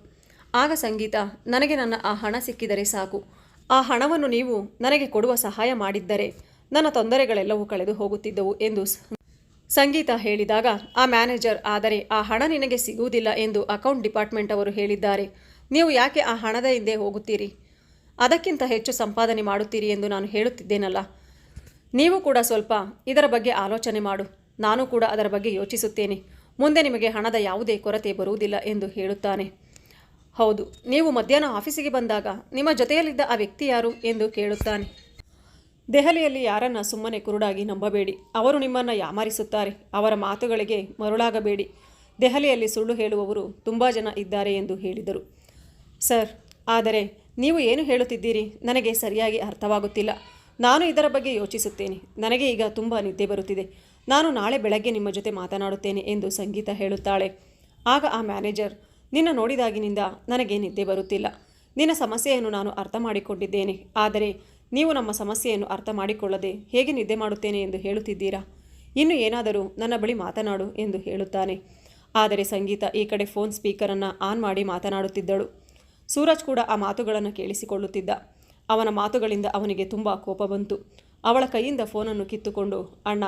ಆಗ ಸಂಗೀತ, ನನಗೆ ನನ್ನ ಆ ಹಣ ಸಿಕ್ಕಿದರೆ ಸಾಕು. ಆ ಹಣವನ್ನು ನೀವು ನನಗೆ ಕೊಡುವ ಸಹಾಯ ಮಾಡಿದ್ದರೆ ನನ್ನ ತೊಂದರೆಗಳೆಲ್ಲವೂ ಕಳೆದು ಹೋಗುತ್ತಿದ್ದವು ಎಂದು ಸಂಗೀತ ಹೇಳಿದಾಗ, ಆ ಮ್ಯಾನೇಜರ್, ಆದರೆ ಆ ಹಣ ನಿನಗೆ ಸಿಗುವುದಿಲ್ಲ ಎಂದು ಅಕೌಂಟ್ ಡಿಪಾರ್ಟ್ಮೆಂಟ್ ಅವರು ಹೇಳಿದ್ದಾರೆ. ನೀವು ಯಾಕೆ ಆ ಹಣದ ಹಿಂದೆ ಹೋಗುತ್ತೀರಿ? ಅದಕ್ಕಿಂತ ಹೆಚ್ಚು ಸಂಪಾದನೆ ಮಾಡುತ್ತೀರಿ ಎಂದು ನಾನು ಹೇಳುತ್ತಿದ್ದೇನಲ್ಲ. ನೀವು ಕೂಡ ಸ್ವಲ್ಪ ಇದರ ಬಗ್ಗೆ ಆಲೋಚನೆ ಮಾಡು. ನಾನು ಕೂಡ ಅದರ ಬಗ್ಗೆ ಯೋಚಿಸುತ್ತೇನೆ. ಮುಂದೆ ನಿಮಗೆ ಹಣದ ಯಾವುದೇ ಕೊರತೆ ಬರುವುದಿಲ್ಲ ಎಂದು ಹೇಳುತ್ತಾನೆ. ಹೌದು, ನೀವು ಮಧ್ಯಾಹ್ನ ಆಫೀಸಿಗೆ ಬಂದಾಗ ನಿಮ್ಮ ಜೊತೆಯಲ್ಲಿದ್ದ ಆ ವ್ಯಕ್ತಿ ಯಾರು ಎಂದು ಕೇಳುತ್ತಾನೆ. ದೆಹಲಿಯಲ್ಲಿ ಯಾರನ್ನ ಸುಮ್ಮನೆ ಕುರುಡಾಗಿ ನಂಬಬೇಡಿ. ಅವರು ನಿಮ್ಮನ್ನು ಯಾಮಾರಿಸುತ್ತಾರೆ. ಅವರ ಮಾತುಗಳಿಗೆ ಮರುಳಾಗಬೇಡಿ. ದೆಹಲಿಯಲ್ಲಿ ಸುಳ್ಳು ಹೇಳುವವರು ತುಂಬ ಜನ ಇದ್ದಾರೆ ಎಂದು ಹೇಳಿದರು. ಸರ್, ಆದರೆ ನೀವು ಏನು ಹೇಳುತ್ತಿದ್ದೀರಿ? ನನಗೆ ಸರಿಯಾಗಿ ಅರ್ಥವಾಗುತ್ತಿಲ್ಲ. ನಾನು ಇದರ ಬಗ್ಗೆ ಯೋಚಿಸುತ್ತೇನೆ. ನನಗೆ ಈಗ ತುಂಬ ನಿದ್ದೆ ಬರುತ್ತಿದೆ. ನಾನು ನಾಳೆ ಬೆಳಗ್ಗೆ ನಿಮ್ಮ ಜೊತೆ ಮಾತನಾಡುತ್ತೇನೆ ಎಂದು ಸಂಗೀತ ಹೇಳುತ್ತಾಳೆ. ಆಗ ಆ ಮ್ಯಾನೇಜರ್ ನಿನ್ನ ನೋಡಿದಾಗಿನಿಂದ ನನಗೆ ನಿದ್ದೆ ಬರುತ್ತಿಲ್ಲ. ನಿನ್ನ ಸಮಸ್ಯೆಯನ್ನು ನಾನು ಅರ್ಥ ಮಾಡಿಕೊಂಡಿದ್ದೇನೆ. ಆದರೆ ನೀವು ನಮ್ಮ ಸಮಸ್ಯೆಯನ್ನು ಅರ್ಥ ಮಾಡಿಕೊಳ್ಳದೆ ಹೇಗೆ ನಿದ್ದೆ ಮಾಡುತ್ತೇನೆ ಎಂದು ಹೇಳುತ್ತಿದ್ದೀರಾ? ಇನ್ನು ಏನಾದರೂ ನನ್ನ ಬಳಿ ಮಾತನಾಡು ಎಂದು ಹೇಳುತ್ತಾನೆ. ಆದರೆ ಸಂಗೀತ ಈ ಕಡೆ ಫೋನ್ ಸ್ಪೀಕರನ್ನು ಆನ್ ಮಾಡಿ ಮಾತನಾಡುತ್ತಿದ್ದಳು. ಸೂರಜ್ ಕೂಡ ಆ ಮಾತುಗಳನ್ನು ಕೇಳಿಸಿಕೊಳ್ಳುತ್ತಿದ್ದ. ಅವನ ಮಾತುಗಳಿಂದ ಅವನಿಗೆ ತುಂಬ ಕೋಪ ಬಂತು. ಅವಳ ಕೈಯಿಂದ ಫೋನನ್ನು ಕಿತ್ತುಕೊಂಡು, ಅಣ್ಣ,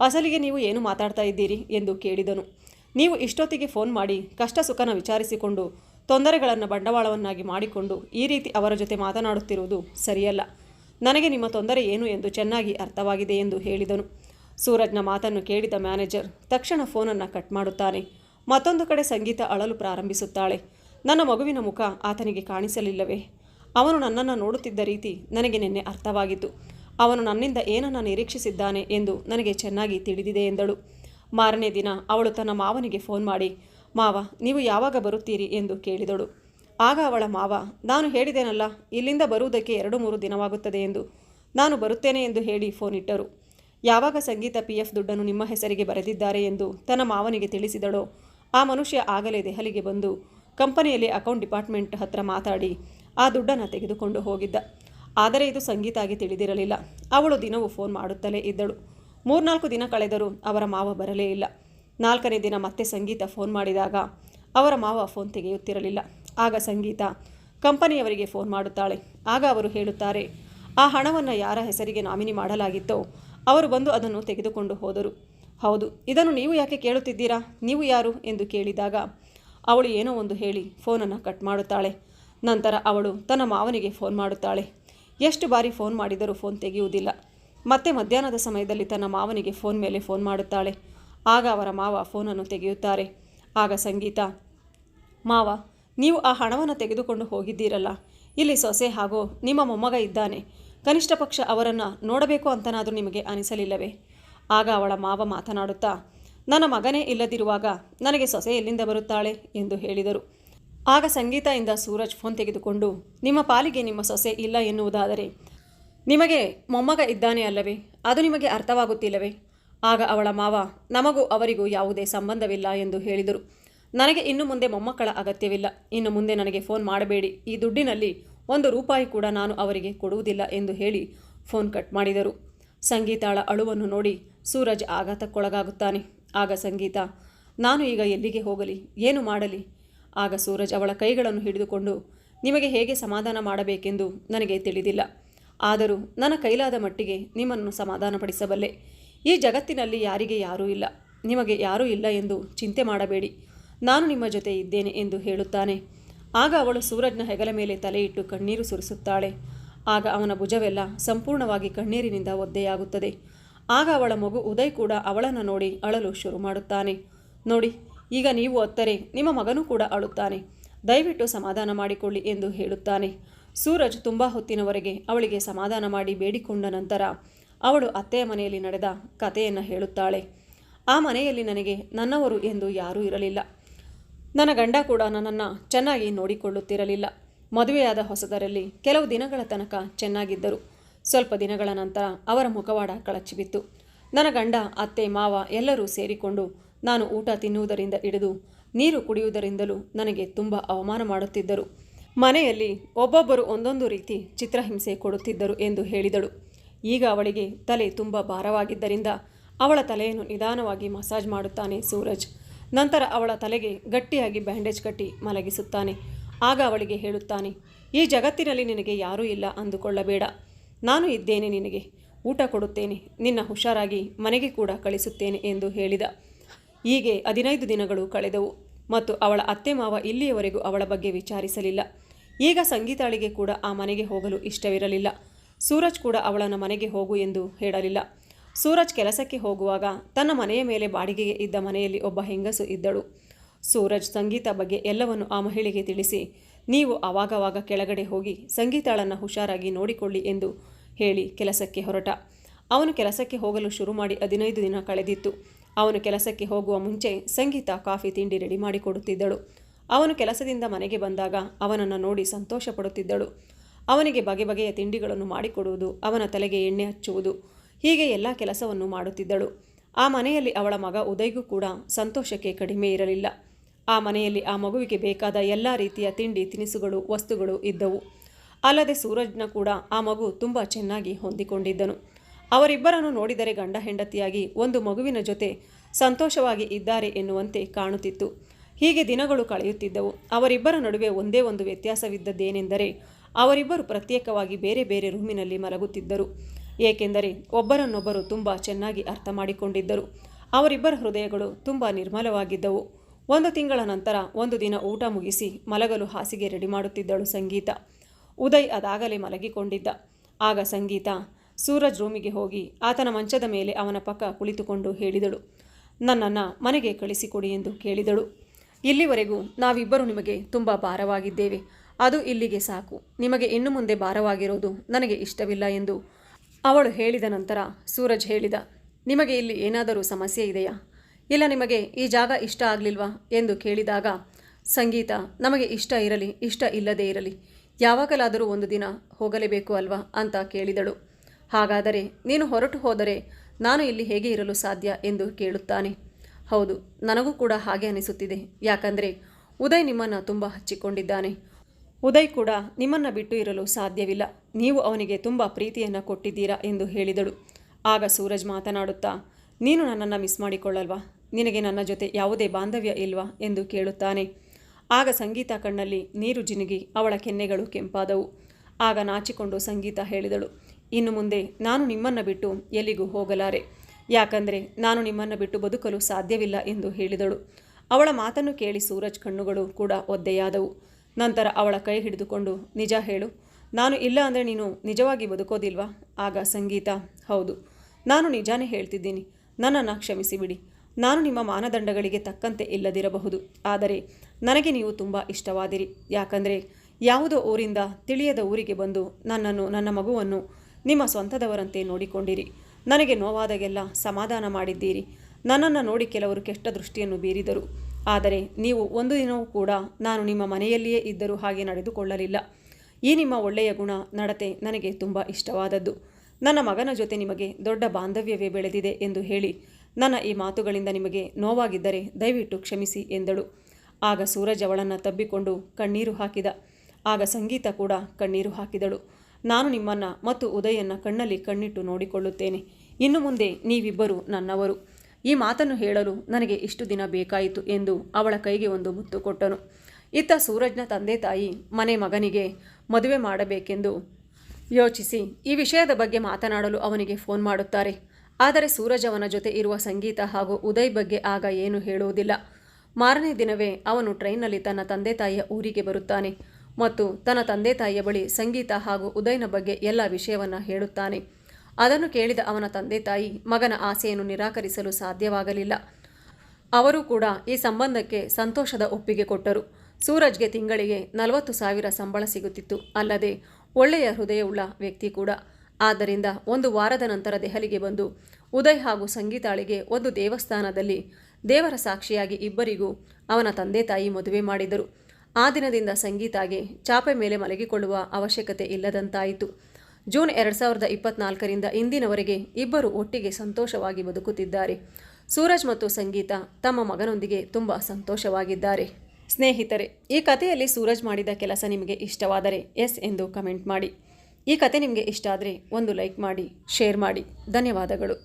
ಅಸಲಿಗೆ ನೀವು ಏನು ಮಾತಾಡ್ತಾ ಇದ್ದೀರಿ? ಎಂದು ಕೇಳಿದನು. ನೀವು ಇಷ್ಟೊತ್ತಿಗೆ ಫೋನ್ ಮಾಡಿ ಕಷ್ಟ ಸುಖನ ವಿಚಾರಿಸಿಕೊಂಡು ತೊಂದರೆಗಳನ್ನು ಬಂಡವಾಳವನ್ನಾಗಿ ಮಾಡಿಕೊಂಡು ಈ ರೀತಿ ಅವರ ಜೊತೆ ಮಾತನಾಡುತ್ತಿರುವುದು ಸರಿಯಲ್ಲ. ನನಗೆ ನಿಮ್ಮ ತೊಂದರೆ ಏನು ಎಂದು ಚೆನ್ನಾಗಿ ಅರ್ಥವಾಗಿದೆ ಎಂದು ಹೇಳಿದನು. ಸೂರಜ್ನ ಮಾತನ್ನು ಕೇಳಿದ ಮ್ಯಾನೇಜರ್ ತಕ್ಷಣ ಫೋನನ್ನು ಕಟ್ ಮಾಡುತ್ತಾನೆ. ಮತ್ತೊಂದು ಕಡೆ ಸಂಗೀತ ಅಳಲು ಪ್ರಾರಂಭಿಸುತ್ತಾಳೆ. ನನ್ನ ಮಗುವಿನ ಮುಖ ಆತನಿಗೆ ಕಾಣಿಸಲಿಲ್ಲವೇ? ಅವನು ನನ್ನನ್ನು ನೋಡುತ್ತಿದ್ದ ರೀತಿ ನನಗೆ ನಿನ್ನೆ ಅರ್ಥವಾಗಿತ್ತು. ಅವನು ನನ್ನಿಂದ ಏನನ್ನು ನಿರೀಕ್ಷಿಸಿದ್ದಾನೆ ಎಂದು ನನಗೆ ಚೆನ್ನಾಗಿ ತಿಳಿದಿದೆ ಎಂದಳು. ಮಾರನೇ ದಿನ ಅವಳು ತನ್ನ ಮಾವನಿಗೆ ಫೋನ್ ಮಾಡಿ, ಮಾವ, ನೀವು ಯಾವಾಗ ಬರುತ್ತೀರಿ? ಎಂದು ಕೇಳಿದಳು. ಆಗ ಅವಳ ಮಾವ, ನಾನು ಹೇಳಿದೆನಲ್ಲ, ಇಲ್ಲಿಂದ ಬರುವುದಕ್ಕೆ ಎರಡು ಮೂರು ದಿನವಾಗುತ್ತದೆ ಎಂದು. ನಾನು ಬರುತ್ತೇನೆ ಎಂದು ಹೇಳಿ ಫೋನ್ ಇಟ್ಟರು. ಯಾವಾಗ ಸಂಗೀತ ಪಿ ಎಫ್ ದುಡ್ಡನ್ನು ನಿಮ್ಮ ಹೆಸರಿಗೆ ಬರೆದಿದ್ದಾರೆ ಎಂದು ತನ್ನ ಮಾವನಿಗೆ ತಿಳಿಸಿದಳೋ. ಆ ಮನುಷ್ಯ ಆಗಲೇ ದೆಹಲಿಗೆ ಬಂದು ಕಂಪನಿಯಲ್ಲಿ ಅಕೌಂಟ್ ಡಿಪಾರ್ಟ್ಮೆಂಟ್ ಹತ್ರ ಮಾತಾಡಿ ಆ ದುಡ್ಡನ್ನು ತೆಗೆದುಕೊಂಡು ಹೋಗಿದ್ದ. ಆದರೆ ಇದು ಸಂಗೀತಾಗಿ ತಿಳಿದಿರಲಿಲ್ಲ. ಅವಳು ದಿನವೂ ಫೋನ್ ಮಾಡುತ್ತಲೇ ಇದ್ದಳು. ಮೂರ್ನಾಲ್ಕು ದಿನ ಕಳೆದರೂ ಅವರ ಮಾವ ಬರಲೇ ಇಲ್ಲ. ನಾಲ್ಕನೇ ದಿನ ಮತ್ತೆ ಸಂಗೀತ ಫೋನ್ ಮಾಡಿದಾಗ ಅವರ ಮಾವ ಫೋನ್ ತೆಗೆಯುತ್ತಿರಲಿಲ್ಲ. ಆಗ ಸಂಗೀತ, ಕಂಪನಿಯವರಿಗೆ ಫೋನ್ ಮಾಡುತ್ತಾಳೆ. ಆಗ ಅವರು ಹೇಳುತ್ತಾರೆ, ಆ ಹಣವನ್ನು ಯಾರ ಹೆಸರಿಗೆ ನಾಮಿನಿ ಮಾಡಲಾಗಿತ್ತೋ ಅವರು ಬಂದು ಅದನ್ನು ತೆಗೆದುಕೊಂಡು ಹೋದರು. ಹೌದು, ಇದನ್ನು ನೀವು ಯಾಕೆ ಕೇಳುತ್ತಿದ್ದೀರಾ? ನೀವು ಯಾರು? ಎಂದು ಕೇಳಿದಾಗ, ಅವಳು ಏನೋ ಒಂದು ಹೇಳಿ ಫೋನನ್ನು ಕಟ್ ಮಾಡುತ್ತಾಳೆ. ನಂತರ ಅವಳು, ತನ್ನ ಮಾವನಿಗೆ ಫೋನ್ ಮಾಡುತ್ತಾಳೆ. ಎಷ್ಟು ಬಾರಿ ಫೋನ್ ಮಾಡಿದರೂ ಫೋನ್ ತೆಗೆಯುವುದಿಲ್ಲ. ಮತ್ತೆ ಮಧ್ಯಾಹ್ನದ ಸಮಯದಲ್ಲಿ ತನ್ನ ಮಾವನಿಗೆ ಫೋನ್ ಮೇಲೆ ಫೋನ್ ಮಾಡುತ್ತಾಳೆ. ಆಗ ಅವರ ಮಾವ ಫೋನನ್ನು ತೆಗೆಯುತ್ತಾರೆ. ಆಗ ಸಂಗೀತ, ಮಾವ, ನೀವು ಆ ಹಣವನ್ನು ತೆಗೆದುಕೊಂಡು ಹೋಗಿದ್ದೀರಲ್ಲ. ಇಲ್ಲಿ ಸೊಸೆ ಹಾಗೂ ನಿಮ್ಮ ಮೊಮ್ಮಗ ಇದ್ದಾನೆ. ಕನಿಷ್ಠ ಪಕ್ಷ ಅವರನ್ನು ನೋಡಬೇಕು ಅಂತನಾದರೂ ನಿಮಗೆ ಅನಿಸಲಿಲ್ಲವೇ? ಆಗ ಅವಳ ಮಾವ ಮಾತನಾಡುತ್ತಾ, ನನ್ನ ಮಗನೇ ಇಲ್ಲದಿರುವಾಗ ನನಗೆ ಸೊಸೆ ಎಲ್ಲಿಂದ ಬರುತ್ತಾಳೆ? ಎಂದು ಹೇಳಿದರು. ಆಗ ಸಂಗೀತ ಇಂದ ಸೂರಜ್ ಫೋನ್ ತೆಗೆದುಕೊಂಡು, ನಿಮ್ಮ ಪಾಲಿಗೆ ನಿಮ್ಮ ಸೊಸೆ ಇಲ್ಲ ಎನ್ನುವುದಾದರೆ ನಿಮಗೆ ಮೊಮ್ಮಗ ಇದ್ದಾನೆ ಅಲ್ಲವೇ? ಅದು ನಿಮಗೆ ಅರ್ಥವಾಗುತ್ತಿಲ್ಲವೇ? ಆಗ ಅವಳ ಮಾವ, ನಮಗೂ ಅವರಿಗೂ ಯಾವುದೇ ಸಂಬಂಧವಿಲ್ಲ ಎಂದು ಹೇಳಿದರು. ನನಗೆ ಇನ್ನು ಮುಂದೆ ಮೊಮ್ಮಕ್ಕಳ ಅಗತ್ಯವಿಲ್ಲ. ಇನ್ನು ಮುಂದೆ ನನಗೆ ಫೋನ್ ಮಾಡಬೇಡಿ. ಈ ದುಡ್ಡಿನಲ್ಲಿ ಒಂದು ರೂಪಾಯಿ ಕೂಡ ನಾನು ಅವರಿಗೆ ಕೊಡುವುದಿಲ್ಲ ಎಂದು ಹೇಳಿ ಫೋನ್ ಕಟ್ ಮಾಡಿದರು. ಸಂಗೀತಾಳ ಅಳುವನ್ನು ನೋಡಿ ಸೂರಜ್ ಆಘಾತಕ್ಕೊಳಗಾಗುತ್ತಾನೆ. ಆಗ ಸಂಗೀತ, ನಾನು ಈಗ ಎಲ್ಲಿಗೆ ಹೋಗಲಿ? ಏನು ಮಾಡಲಿ? ಆಗ ಸೂರಜ್ ಅವಳ ಕೈಗಳನ್ನು ಹಿಡಿದುಕೊಂಡು, ನಿಮಗೆ ಹೇಗೆ ಸಮಾಧಾನ ಮಾಡಬೇಕೆಂದು ನನಗೆ ತಿಳಿದಿಲ್ಲ. ಆದರೂ ನನ್ನ ಕೈಲಾದ ಮಟ್ಟಿಗೆ ನಿಮ್ಮನ್ನು ಸಮಾಧಾನಪಡಿಸಬಲ್ಲೆ. ಈ ಜಗತ್ತಿನಲ್ಲಿ ಯಾರಿಗೆ ಯಾರೂ ಇಲ್ಲ. ನಿಮಗೆ ಯಾರೂ ಇಲ್ಲ ಎಂದು ಚಿಂತೆ ಮಾಡಬೇಡಿ. ನಾನು ನಿಮ್ಮ ಜೊತೆ ಇದ್ದೇನೆ ಎಂದು ಹೇಳುತ್ತಾನೆ. ಆಗ ಅವಳು ಸೂರಜ್ನ ಹೆಗಲ ಮೇಲೆ ತಲೆಯಿಟ್ಟು ಕಣ್ಣೀರು ಸುರಿಸುತ್ತಾಳೆ. ಆಗ ಅವನ ಭುಜವೆಲ್ಲ ಸಂಪೂರ್ಣವಾಗಿ ಕಣ್ಣೀರಿನಿಂದ ಒದ್ದೆಯಾಗುತ್ತದೆ. ಆಗ ಅವಳ ಮಗು ಉದಯ್ ಕೂಡ ಅವಳನ್ನು ನೋಡಿ ಅಳಲು ಶುರು ಮಾಡುತ್ತಾನೆ. ನೋಡಿ, ಈಗ ನೀವು ಅತ್ತರೆ, ನಿಮ್ಮ ಮಗನೂ ಕೂಡ ಅಳುತ್ತಾನೆ. ದಯವಿಟ್ಟು ಸಮಾಧಾನ ಮಾಡಿಕೊಳ್ಳಿ ಎಂದು ಹೇಳುತ್ತಾನೆ. ಸೂರಜ್ ತುಂಬ ಹೊತ್ತಿನವರೆಗೆ ಅವಳಿಗೆ ಸಮಾಧಾನ ಮಾಡಿ ಬೇಡಿಕೊಂಡ ನಂತರ ಅವಳು ಅತ್ತೆಯ ಮನೆಯಲ್ಲಿ ನಡೆದ ಕಥೆಯನ್ನು ಹೇಳುತ್ತಾಳೆ. ಆ ಮನೆಯಲ್ಲಿ ನನಗೆ ನನ್ನವರು ಎಂದು ಯಾರೂ ಇರಲಿಲ್ಲ. ನನ್ನ ಗಂಡ ಕೂಡ ನನ್ನನ್ನು ಚೆನ್ನಾಗಿ ನೋಡಿಕೊಳ್ಳುತ್ತಿರಲಿಲ್ಲ. ಮದುವೆಯಾದ ಹೊಸದರಲ್ಲಿ ಕೆಲವು ದಿನಗಳ ತನಕ ಚೆನ್ನಾಗಿದ್ದರು. ಸ್ವಲ್ಪ ದಿನಗಳ ನಂತರ ಅವರ ಮುಖವಾಡ ಕಳಚಿಬಿತ್ತು. ನನ್ನ ಗಂಡ, ಅತ್ತೆ, ಮಾವ ಎಲ್ಲರೂ ಸೇರಿಕೊಂಡು ನಾನು ಊಟ ತಿನ್ನುವುದರಿಂದ ಹಿಡಿದು ನೀರು ಕುಡಿಯುವುದರಿಂದಲೂ ನನಗೆ ತುಂಬ ಅವಮಾನ ಮಾಡುತ್ತಿದ್ದರು. ಮನೆಯಲ್ಲಿ ಒಬ್ಬೊಬ್ಬರು ಒಂದೊಂದು ರೀತಿ ಚಿತ್ರಹಿಂಸೆ ಕೊಡುತ್ತಿದ್ದರು ಎಂದು ಹೇಳಿದಳು. ಈಗ ಅವಳಿಗೆ ತಲೆ ತುಂಬ ಭಾರವಾಗಿದ್ದರಿಂದ ಅವಳ ತಲೆಯನ್ನು ನಿಧಾನವಾಗಿ ಮಸಾಜ್ ಮಾಡುತ್ತಾನೆ ಸೂರಜ್. ನಂತರ ಅವಳ ತಲೆಗೆ ಗಟ್ಟಿಯಾಗಿ ಬ್ಯಾಂಡೇಜ್ ಕಟ್ಟಿ ಮಲಗಿಸುತ್ತಾನೆ. ಆಗ ಅವಳಿಗೆ ಹೇಳುತ್ತಾನೆ, ಈ ಜಗತ್ತಿನಲ್ಲಿ ನಿನಗೆ ಯಾರೂ ಇಲ್ಲ ಅಂದುಕೊಳ್ಳಬೇಡ. ನಾನು ಇದ್ದೇನೆ ನಿನಗೆ. ಊಟ ಕೊಡುತ್ತೇನೆ. ನಿನ್ನ ಹುಷಾರಾಗಿ ಮನೆಗೆ ಕೂಡ ಕಳಿಸುತ್ತೇನೆ ಎಂದು ಹೇಳಿದ. ಹೀಗೆ ಹದಿನೈದು ದಿನಗಳು ಕಳೆದವು ಮತ್ತು ಅವಳ ಅತ್ತೆ ಮಾವ ಇಲ್ಲಿಯವರೆಗೂ ಅವಳ ಬಗ್ಗೆ ವಿಚಾರಿಸಲಿಲ್ಲ. ಈಗ ಸಂಗೀತಾಳಿಗೆ ಕೂಡ ಆ ಮನೆಗೆ ಹೋಗಲು ಇಷ್ಟವಿರಲಿಲ್ಲ. ಸೂರಜ್ ಕೂಡ ಅವಳನ್ನು ಮನೆಗೆ ಹೋಗು ಎಂದು ಹೇಳಲಿಲ್ಲ. ಸೂರಜ್ ಕೆಲಸಕ್ಕೆ ಹೋಗುವಾಗ ತನ್ನ ಮನೆಯ ಮೇಲೆ ಬಾಡಿಗೆಗೆ ಇದ್ದ ಮನೆಯಲ್ಲಿ ಒಬ್ಬ ಹೆಂಗಸು ಇದ್ದಳು. ಸೂರಜ್ ಸಂಗೀತ ಬಗ್ಗೆ ಎಲ್ಲವನ್ನು ಆ ಮಹಿಳೆಗೆ ತಿಳಿಸಿ, ನೀವು ಆವಾಗವಾಗ ಕೆಳಗಡೆ ಹೋಗಿ ಸಂಗೀತಾಳನ್ನು ಹುಷಾರಾಗಿ ನೋಡಿಕೊಳ್ಳಿ ಎಂದು ಹೇಳಿ ಕೆಲಸಕ್ಕೆ ಹೊರಟ. ಅವನು ಕೆಲಸಕ್ಕೆ ಹೋಗಲು ಶುರು ಮಾಡಿ ಹದಿನೈದು ದಿನ ಕಳೆದಿತ್ತು. ಅವನು ಕೆಲಸಕ್ಕೆ ಹೋಗುವ ಮುಂಚೆ ಸಂಗೀತ ಕಾಫಿ ತಿಂಡಿ ರೆಡಿ ಮಾಡಿಕೊಡುತ್ತಿದ್ದಳು. ಅವನು ಕೆಲಸದಿಂದ ಮನೆಗೆ ಬಂದಾಗ ಅವನನ್ನು ನೋಡಿ ಸಂತೋಷ ಪಡುತ್ತಿದ್ದಳು ಅವನಿಗೆ ಬಗೆ ಬಗೆಯ ತಿಂಡಿಗಳನ್ನು ಮಾಡಿಕೊಡುವುದು, ಅವನ ತಲೆಗೆ ಎಣ್ಣೆ ಹಚ್ಚುವುದು, ಹೀಗೆ ಎಲ್ಲ ಕೆಲಸವನ್ನು ಮಾಡುತ್ತಿದ್ದಳು. ಆ ಮನೆಯಲ್ಲಿ ಅವಳ ಮಗ ಉದಯ್ಗೂ ಕೂಡ ಸಂತೋಷಕ್ಕೆ ಕಡಿಮೆ ಇರಲಿಲ್ಲ. ಆ ಮನೆಯಲ್ಲಿ ಆ ಮಗುವಿಗೆ ಬೇಕಾದ ಎಲ್ಲ ರೀತಿಯ ತಿಂಡಿ, ತಿನಿಸುಗಳು, ವಸ್ತುಗಳು ಇದ್ದವು. ಅಲ್ಲದೆ ಸೂರಜ್ನ ಕೂಡ ಆ ಮಗು ತುಂಬ ಚೆನ್ನಾಗಿ ಹೊಂದಿಕೊಂಡಿದ್ದನು. ಅವರಿಬ್ಬರನ್ನು ನೋಡಿದರೆ ಗಂಡ ಹೆಂಡತಿಯಾಗಿ ಒಂದು ಮಗುವಿನ ಜೊತೆ ಸಂತೋಷವಾಗಿ ಇದ್ದಾರೆ ಎನ್ನುವಂತೆ ಕಾಣುತ್ತಿತ್ತು. ಹೀಗೆ ದಿನಗಳು ಕಳೆಯುತ್ತಿದ್ದವು. ಅವರಿಬ್ಬರ ನಡುವೆ ಒಂದೇ ಒಂದು ವ್ಯತ್ಯಾಸವಿದ್ದದ್ದೇನೆಂದರೆ, ಅವರಿಬ್ಬರು ಪ್ರತ್ಯೇಕವಾಗಿ ಬೇರೆ ಬೇರೆ ರೂಮಿನಲ್ಲಿ ಮಲಗುತ್ತಿದ್ದರು. ಏಕೆಂದರೆ, ಒಬ್ಬರನ್ನೊಬ್ಬರು ತುಂಬ ಚೆನ್ನಾಗಿ ಅರ್ಥ ಮಾಡಿಕೊಂಡಿದ್ದರು. ಅವರಿಬ್ಬರ ಹೃದಯಗಳು ತುಂಬ ನಿರ್ಮಲವಾಗಿದ್ದವು. ಒಂದು ತಿಂಗಳ ನಂತರ ಒಂದು ದಿನ ಊಟ ಮುಗಿಸಿ ಮಲಗಲು ಹಾಸಿಗೆ ರೆಡಿ ಮಾಡುತ್ತಿದ್ದಳು ಸಂಗೀತ. ಉದಯ್ ಅದಾಗಲೇ ಮಲಗಿಕೊಂಡಿದ್ದ. ಆಗ ಸಂಗೀತ, ಸೂರಜ್ ರೂಮಿಗೆ ಹೋಗಿ ಆತನ ಮಂಚದ ಮೇಲೆ ಅವನ ಪಕ್ಕ ಕುಳಿತುಕೊಂಡು ಹೇಳಿದಳು. ನನ್ನನ್ನು ಮನೆಗೆ ಕಳಿಸಿಕೊಡಿ ಎಂದು ಕೇಳಿದಳು. ಇಲ್ಲಿವರೆಗೂ ನಾವಿಬ್ಬರು ನಿಮಗೆ ತುಂಬ ಭಾರವಾಗಿದ್ದೇವೆ. ಅದು ಇಲ್ಲಿಗೆ ಸಾಕು. ನಿಮಗೆ ಇನ್ನು ಮುಂದೆ ಭಾರವಾಗಿರೋದು ನನಗೆ ಇಷ್ಟವಿಲ್ಲ ಎಂದು ಅವಳು ಹೇಳಿದ ನಂತರ ಸೂರಜ್ ಹೇಳಿದ, ನಿಮಗೆ ಇಲ್ಲಿ ಏನಾದರೂ ಸಮಸ್ಯೆ ಇದೆಯಾ? ಇಲ್ಲ, ನಿಮಗೆ ಈ ಜಾಗ ಇಷ್ಟ ಆಗಲಿಲ್ವಾ? ಎಂದು ಕೇಳಿದಾಗ, ಸಂಗೀತ, ನಮಗೆ ಇಷ್ಟ ಇರಲಿ, ಇಷ್ಟ ಇಲ್ಲದೇ ಇರಲಿ. ಯಾವಾಗಲಾದರೂ ಒಂದು ದಿನ ಹೋಗಲೇಬೇಕು ಅಲ್ವಾ? ಅಂತ ಕೇಳಿದಳು. ಹಾಗಾದರೆ ನೀನು ಹೊರಟು ಹೋದರೆ ನಾನು ಇಲ್ಲಿ ಹೇಗೆ ಇರಲು ಸಾಧ್ಯ ಎಂದು ಕೇಳುತ್ತಾನೆ. ಹೌದು, ನನಗೂ ಕೂಡ ಹಾಗೆ ಅನಿಸುತ್ತಿದೆ. ಯಾಕಂದರೆ ಉದಯ್ ನಿಮ್ಮನ್ನು ತುಂಬ ಹಚ್ಚಿಕೊಂಡಿದ್ದಾನೆ. ಉದಯ್ ಕೂಡ ನಿಮ್ಮನ್ನು ಬಿಟ್ಟು ಇರಲು ಸಾಧ್ಯವಿಲ್ಲ. ನೀವು ಅವನಿಗೆ ತುಂಬ ಪ್ರೀತಿಯನ್ನು ಕೊಟ್ಟಿದ್ದೀರಾ ಎಂದು ಹೇಳಿದಳು. ಆಗ ಸೂರಜ್ ಮಾತನಾಡುತ್ತಾ, ನೀನು ನನ್ನನ್ನು ಮಿಸ್ ಮಾಡಿಕೊಳ್ಳಲ್ವಾ? ನಿನಗೆ ನನ್ನ ಜೊತೆ ಯಾವುದೇ ಬಾಂಧವ್ಯ ಇಲ್ವಾ? ಎಂದು ಕೇಳುತ್ತಾನೆ. ಆಗ ಸಂಗೀತ ಕಣ್ಣಲ್ಲಿ ನೀರು ಜಿನುಗಿ ಅವಳ ಕೆನ್ನೆಗಳು ಕೆಂಪಾದವು. ಆಗ ನಾಚಿಕೊಂಡು ಸಂಗೀತ ಹೇಳಿದಳು, ಇನ್ನು ಮುಂದೆ ನಾನು ನಿಮ್ಮನ್ನು ಬಿಟ್ಟು ಎಲ್ಲಿಗೂ ಹೋಗಲಾರೆ. ಯಾಕಂದರೆ ನಾನು ನಿಮ್ಮನ್ನು ಬಿಟ್ಟು ಬದುಕಲು ಸಾಧ್ಯವಿಲ್ಲ ಎಂದು ಹೇಳಿದಳು. ಅವಳ ಮಾತನ್ನು ಕೇಳಿ ಸೂರಜ್ ಕಣ್ಣುಗಳು ಕೂಡ ಒದ್ದೆಯಾದವು. ನಂತರ ಅವಳ ಕೈ ಹಿಡಿದುಕೊಂಡು, ನಿಜ ಹೇಳು. ನಾನು ಇಲ್ಲ ಅಂದರೆ ನೀನು ನಿಜವಾಗಿ ಬದುಕೋದಿಲ್ವಾ ಆಗ ಸಂಗೀತ, ಹೌದು. ನಾನು ನಿಜಾನೇ ಹೇಳ್ತಿದ್ದೀನಿ. ನನ್ನನ್ನು ಕ್ಷಮಿಸಿಬಿಡಿ ನಾನು ನಿಮ್ಮ ಮಾನದಂಡಗಳಿಗೆ ತಕ್ಕಂತೆ ಇಲ್ಲದಿರಬಹುದು. ಆದರೆ ನನಗೆ ನೀವು ತುಂಬ ಇಷ್ಟವಾದಿರಿ. ಯಾಕಂದರೆ ಯಾವುದೋ ಊರಿಂದ ತಿಳಿಯದ ಊರಿಗೆ ಬಂದು ನನ್ನನ್ನು, ನನ್ನ ಮಗುವನ್ನು ನಿಮ್ಮ ಸ್ವಂತದವರಂತೆ ನೋಡಿಕೊಂಡಿರಿ. ನನಗೆ ನೋವಾದಾಗೆಲ್ಲ ಸಮಾಧಾನ ಮಾಡಿದ್ದೀರಿ. ನನ್ನನ್ನು ನೋಡಿ ಕೆಲವರು ಕೆಟ್ಟ ದೃಷ್ಟಿಯನ್ನು ಬೀರಿದರು. ಆದರೆ ನೀವು ಒಂದು ದಿನವೂ ಕೂಡ ನಾನು ನಿಮ್ಮ ಮನೆಯಲ್ಲಿಯೇ ಇದ್ದರೂ ಹಾಗೆ ನಡೆದುಕೊಳ್ಳಲಿಲ್ಲ. ಈ ನಿಮ್ಮ ಒಳ್ಳೆಯ ಗುಣ, ನಡತೆ ನನಗೆ ತುಂಬ ಇಷ್ಟವಾದದ್ದು. ನನ್ನ ಮಗನ ಜೊತೆ ನಿಮಗೆ ದೊಡ್ಡ ಬಾಂಧವ್ಯವೇ ಬೆಳೆದಿದೆ ಎಂದು ಹೇಳಿ ನನ್ನ ಈ ಮಾತುಗಳಿಂದ ನಿಮಗೆ ನೋವಾಗಿದ್ದರೆ ದಯವಿಟ್ಟು ಕ್ಷಮಿಸಿ ಎಂದಳು. ಆಗ ಸೂರಜ್ ಅವಳನ್ನು ತಬ್ಬಿಕೊಂಡು ಕಣ್ಣೀರು ಹಾಕಿದ. ಆಗ ಸಂಗೀತ ಕೂಡ ಕಣ್ಣೀರು ಹಾಕಿದಳು. ನಾನು ನಿಮ್ಮನ್ನು ಮತ್ತು ಉದಯನ್ನ ಕಣ್ಣಲ್ಲಿ ಕಣ್ಣಿಟ್ಟು ನೋಡಿಕೊಳ್ಳುತ್ತೇನೆ. ಇನ್ನು ಮುಂದೆ ನೀವಿಬ್ಬರು ನನ್ನವರು. ಈ ಮಾತನ್ನು ಹೇಳಲು ನನಗೆ ಇಷ್ಟು ದಿನ ಬೇಕಾಯಿತು ಎಂದು ಅವಳ ಕೈಗೆ ಒಂದು ಮುತ್ತು ಕೊಟ್ಟನು. ಇತ್ತ ಸೂರಜ್ನ ತಂದೆ ತಾಯಿ ಮನೆ ಮಗನಿಗೆ ಮದುವೆ ಮಾಡಬೇಕೆಂದು ಯೋಚಿಸಿ ಈ ವಿಷಯದ ಬಗ್ಗೆ ಮಾತನಾಡಲು ಅವನಿಗೆ ಫೋನ್ ಮಾಡುತ್ತಾರೆ. ಆದರೆ ಸೂರಜ್ ಅವನ ಜೊತೆ ಇರುವ ಸಂಗೀತ ಹಾಗೂ ಉದಯ್ ಬಗ್ಗೆ ಆಗ ಏನು ಹೇಳುವುದಿಲ್ಲ. ಮಾರನೇ ದಿನವೇ ಅವನು ಟ್ರೈನ್ನಲ್ಲಿ ತನ್ನ ತಂದೆ ತಾಯಿಯ ಊರಿಗೆ ಬರುತ್ತಾನೆ. ಮತ್ತು ತನ್ನ ತಂದೆ ತಾಯಿಯ ಬಳಿ ಸಂಗೀತ ಹಾಗೂ ಉದಯ್ನ ಬಗ್ಗೆ ಎಲ್ಲ ವಿಷಯವನ್ನು ಹೇಳುತ್ತಾನೆ. ಅದನ್ನು ಕೇಳಿದ ಅವನ ತಂದೆ ತಾಯಿ ಮಗನ ಆಸೆಯನ್ನು ನಿರಾಕರಿಸಲು ಸಾಧ್ಯವಾಗಲಿಲ್ಲ. ಅವರು ಕೂಡ ಈ ಸಂಬಂಧಕ್ಕೆ ಸಂತೋಷದ ಒಪ್ಪಿಗೆ ಕೊಟ್ಟರು. ಸೂರಜ್ಗೆ ತಿಂಗಳಿಗೆ ನಲವತ್ತು ಸಾವಿರ ಸಂಬಳ ಸಿಗುತ್ತಿತ್ತು. ಅಲ್ಲದೆ ಒಳ್ಳೆಯ ಹೃದಯವುಳ್ಳ ವ್ಯಕ್ತಿ ಕೂಡ. ಆದ್ದರಿಂದ ಒಂದು ವಾರದ ನಂತರ ದೆಹಲಿಗೆ ಬಂದು ಉದಯ್ ಹಾಗೂ ಸಂಗೀತಾಳಿಗೆ ಒಂದು ದೇವಸ್ಥಾನದಲ್ಲಿ ದೇವರ ಸಾಕ್ಷಿಯಾಗಿ ಇಬ್ಬರಿಗೂ ಅವನ ತಂದೆ ತಾಯಿ ಮದುವೆ ಮಾಡಿದರು. ಆ ದಿನದಿಂದ ಸಂಗೀತಾಗೆ ಚಾಪೆ ಮೇಲೆ ಮಲಗಿಕೊಳ್ಳುವ ಅವಶ್ಯಕತೆ ಇಲ್ಲದಂತಾಯಿತು. ಜೂನ್ ಎರಡು ಸಾವಿರದ ಇಪ್ಪತ್ನಾಲ್ಕರಿಂದ ಇಂದಿನವರೆಗೆ ಇಬ್ಬರು ಒಟ್ಟಿಗೆ ಸಂತೋಷವಾಗಿ ಬದುಕುತ್ತಿದ್ದಾರೆ. ಸೂರಜ್ ಮತ್ತು ಸಂಗೀತ ತಮ್ಮ ಮಗನೊಂದಿಗೆ ತುಂಬ ಸಂತೋಷವಾಗಿದ್ದಾರೆ. ಸ್ನೇಹಿತರೆ, ಈ ಕಥೆಯಲ್ಲಿ ಸೂರಜ್ ಮಾಡಿದ ಕೆಲಸ ನಿಮಗೆ ಇಷ್ಟವಾದರೆ ಎಸ್ ಎಂದು ಕಮೆಂಟ್ ಮಾಡಿ. ಈ ಕತೆ ನಿಮಗೆ ಇಷ್ಟ ಆದರೆ ಒಂದು ಲೈಕ್ ಮಾಡಿ, ಶೇರ್ ಮಾಡಿ. ಧನ್ಯವಾದಗಳು.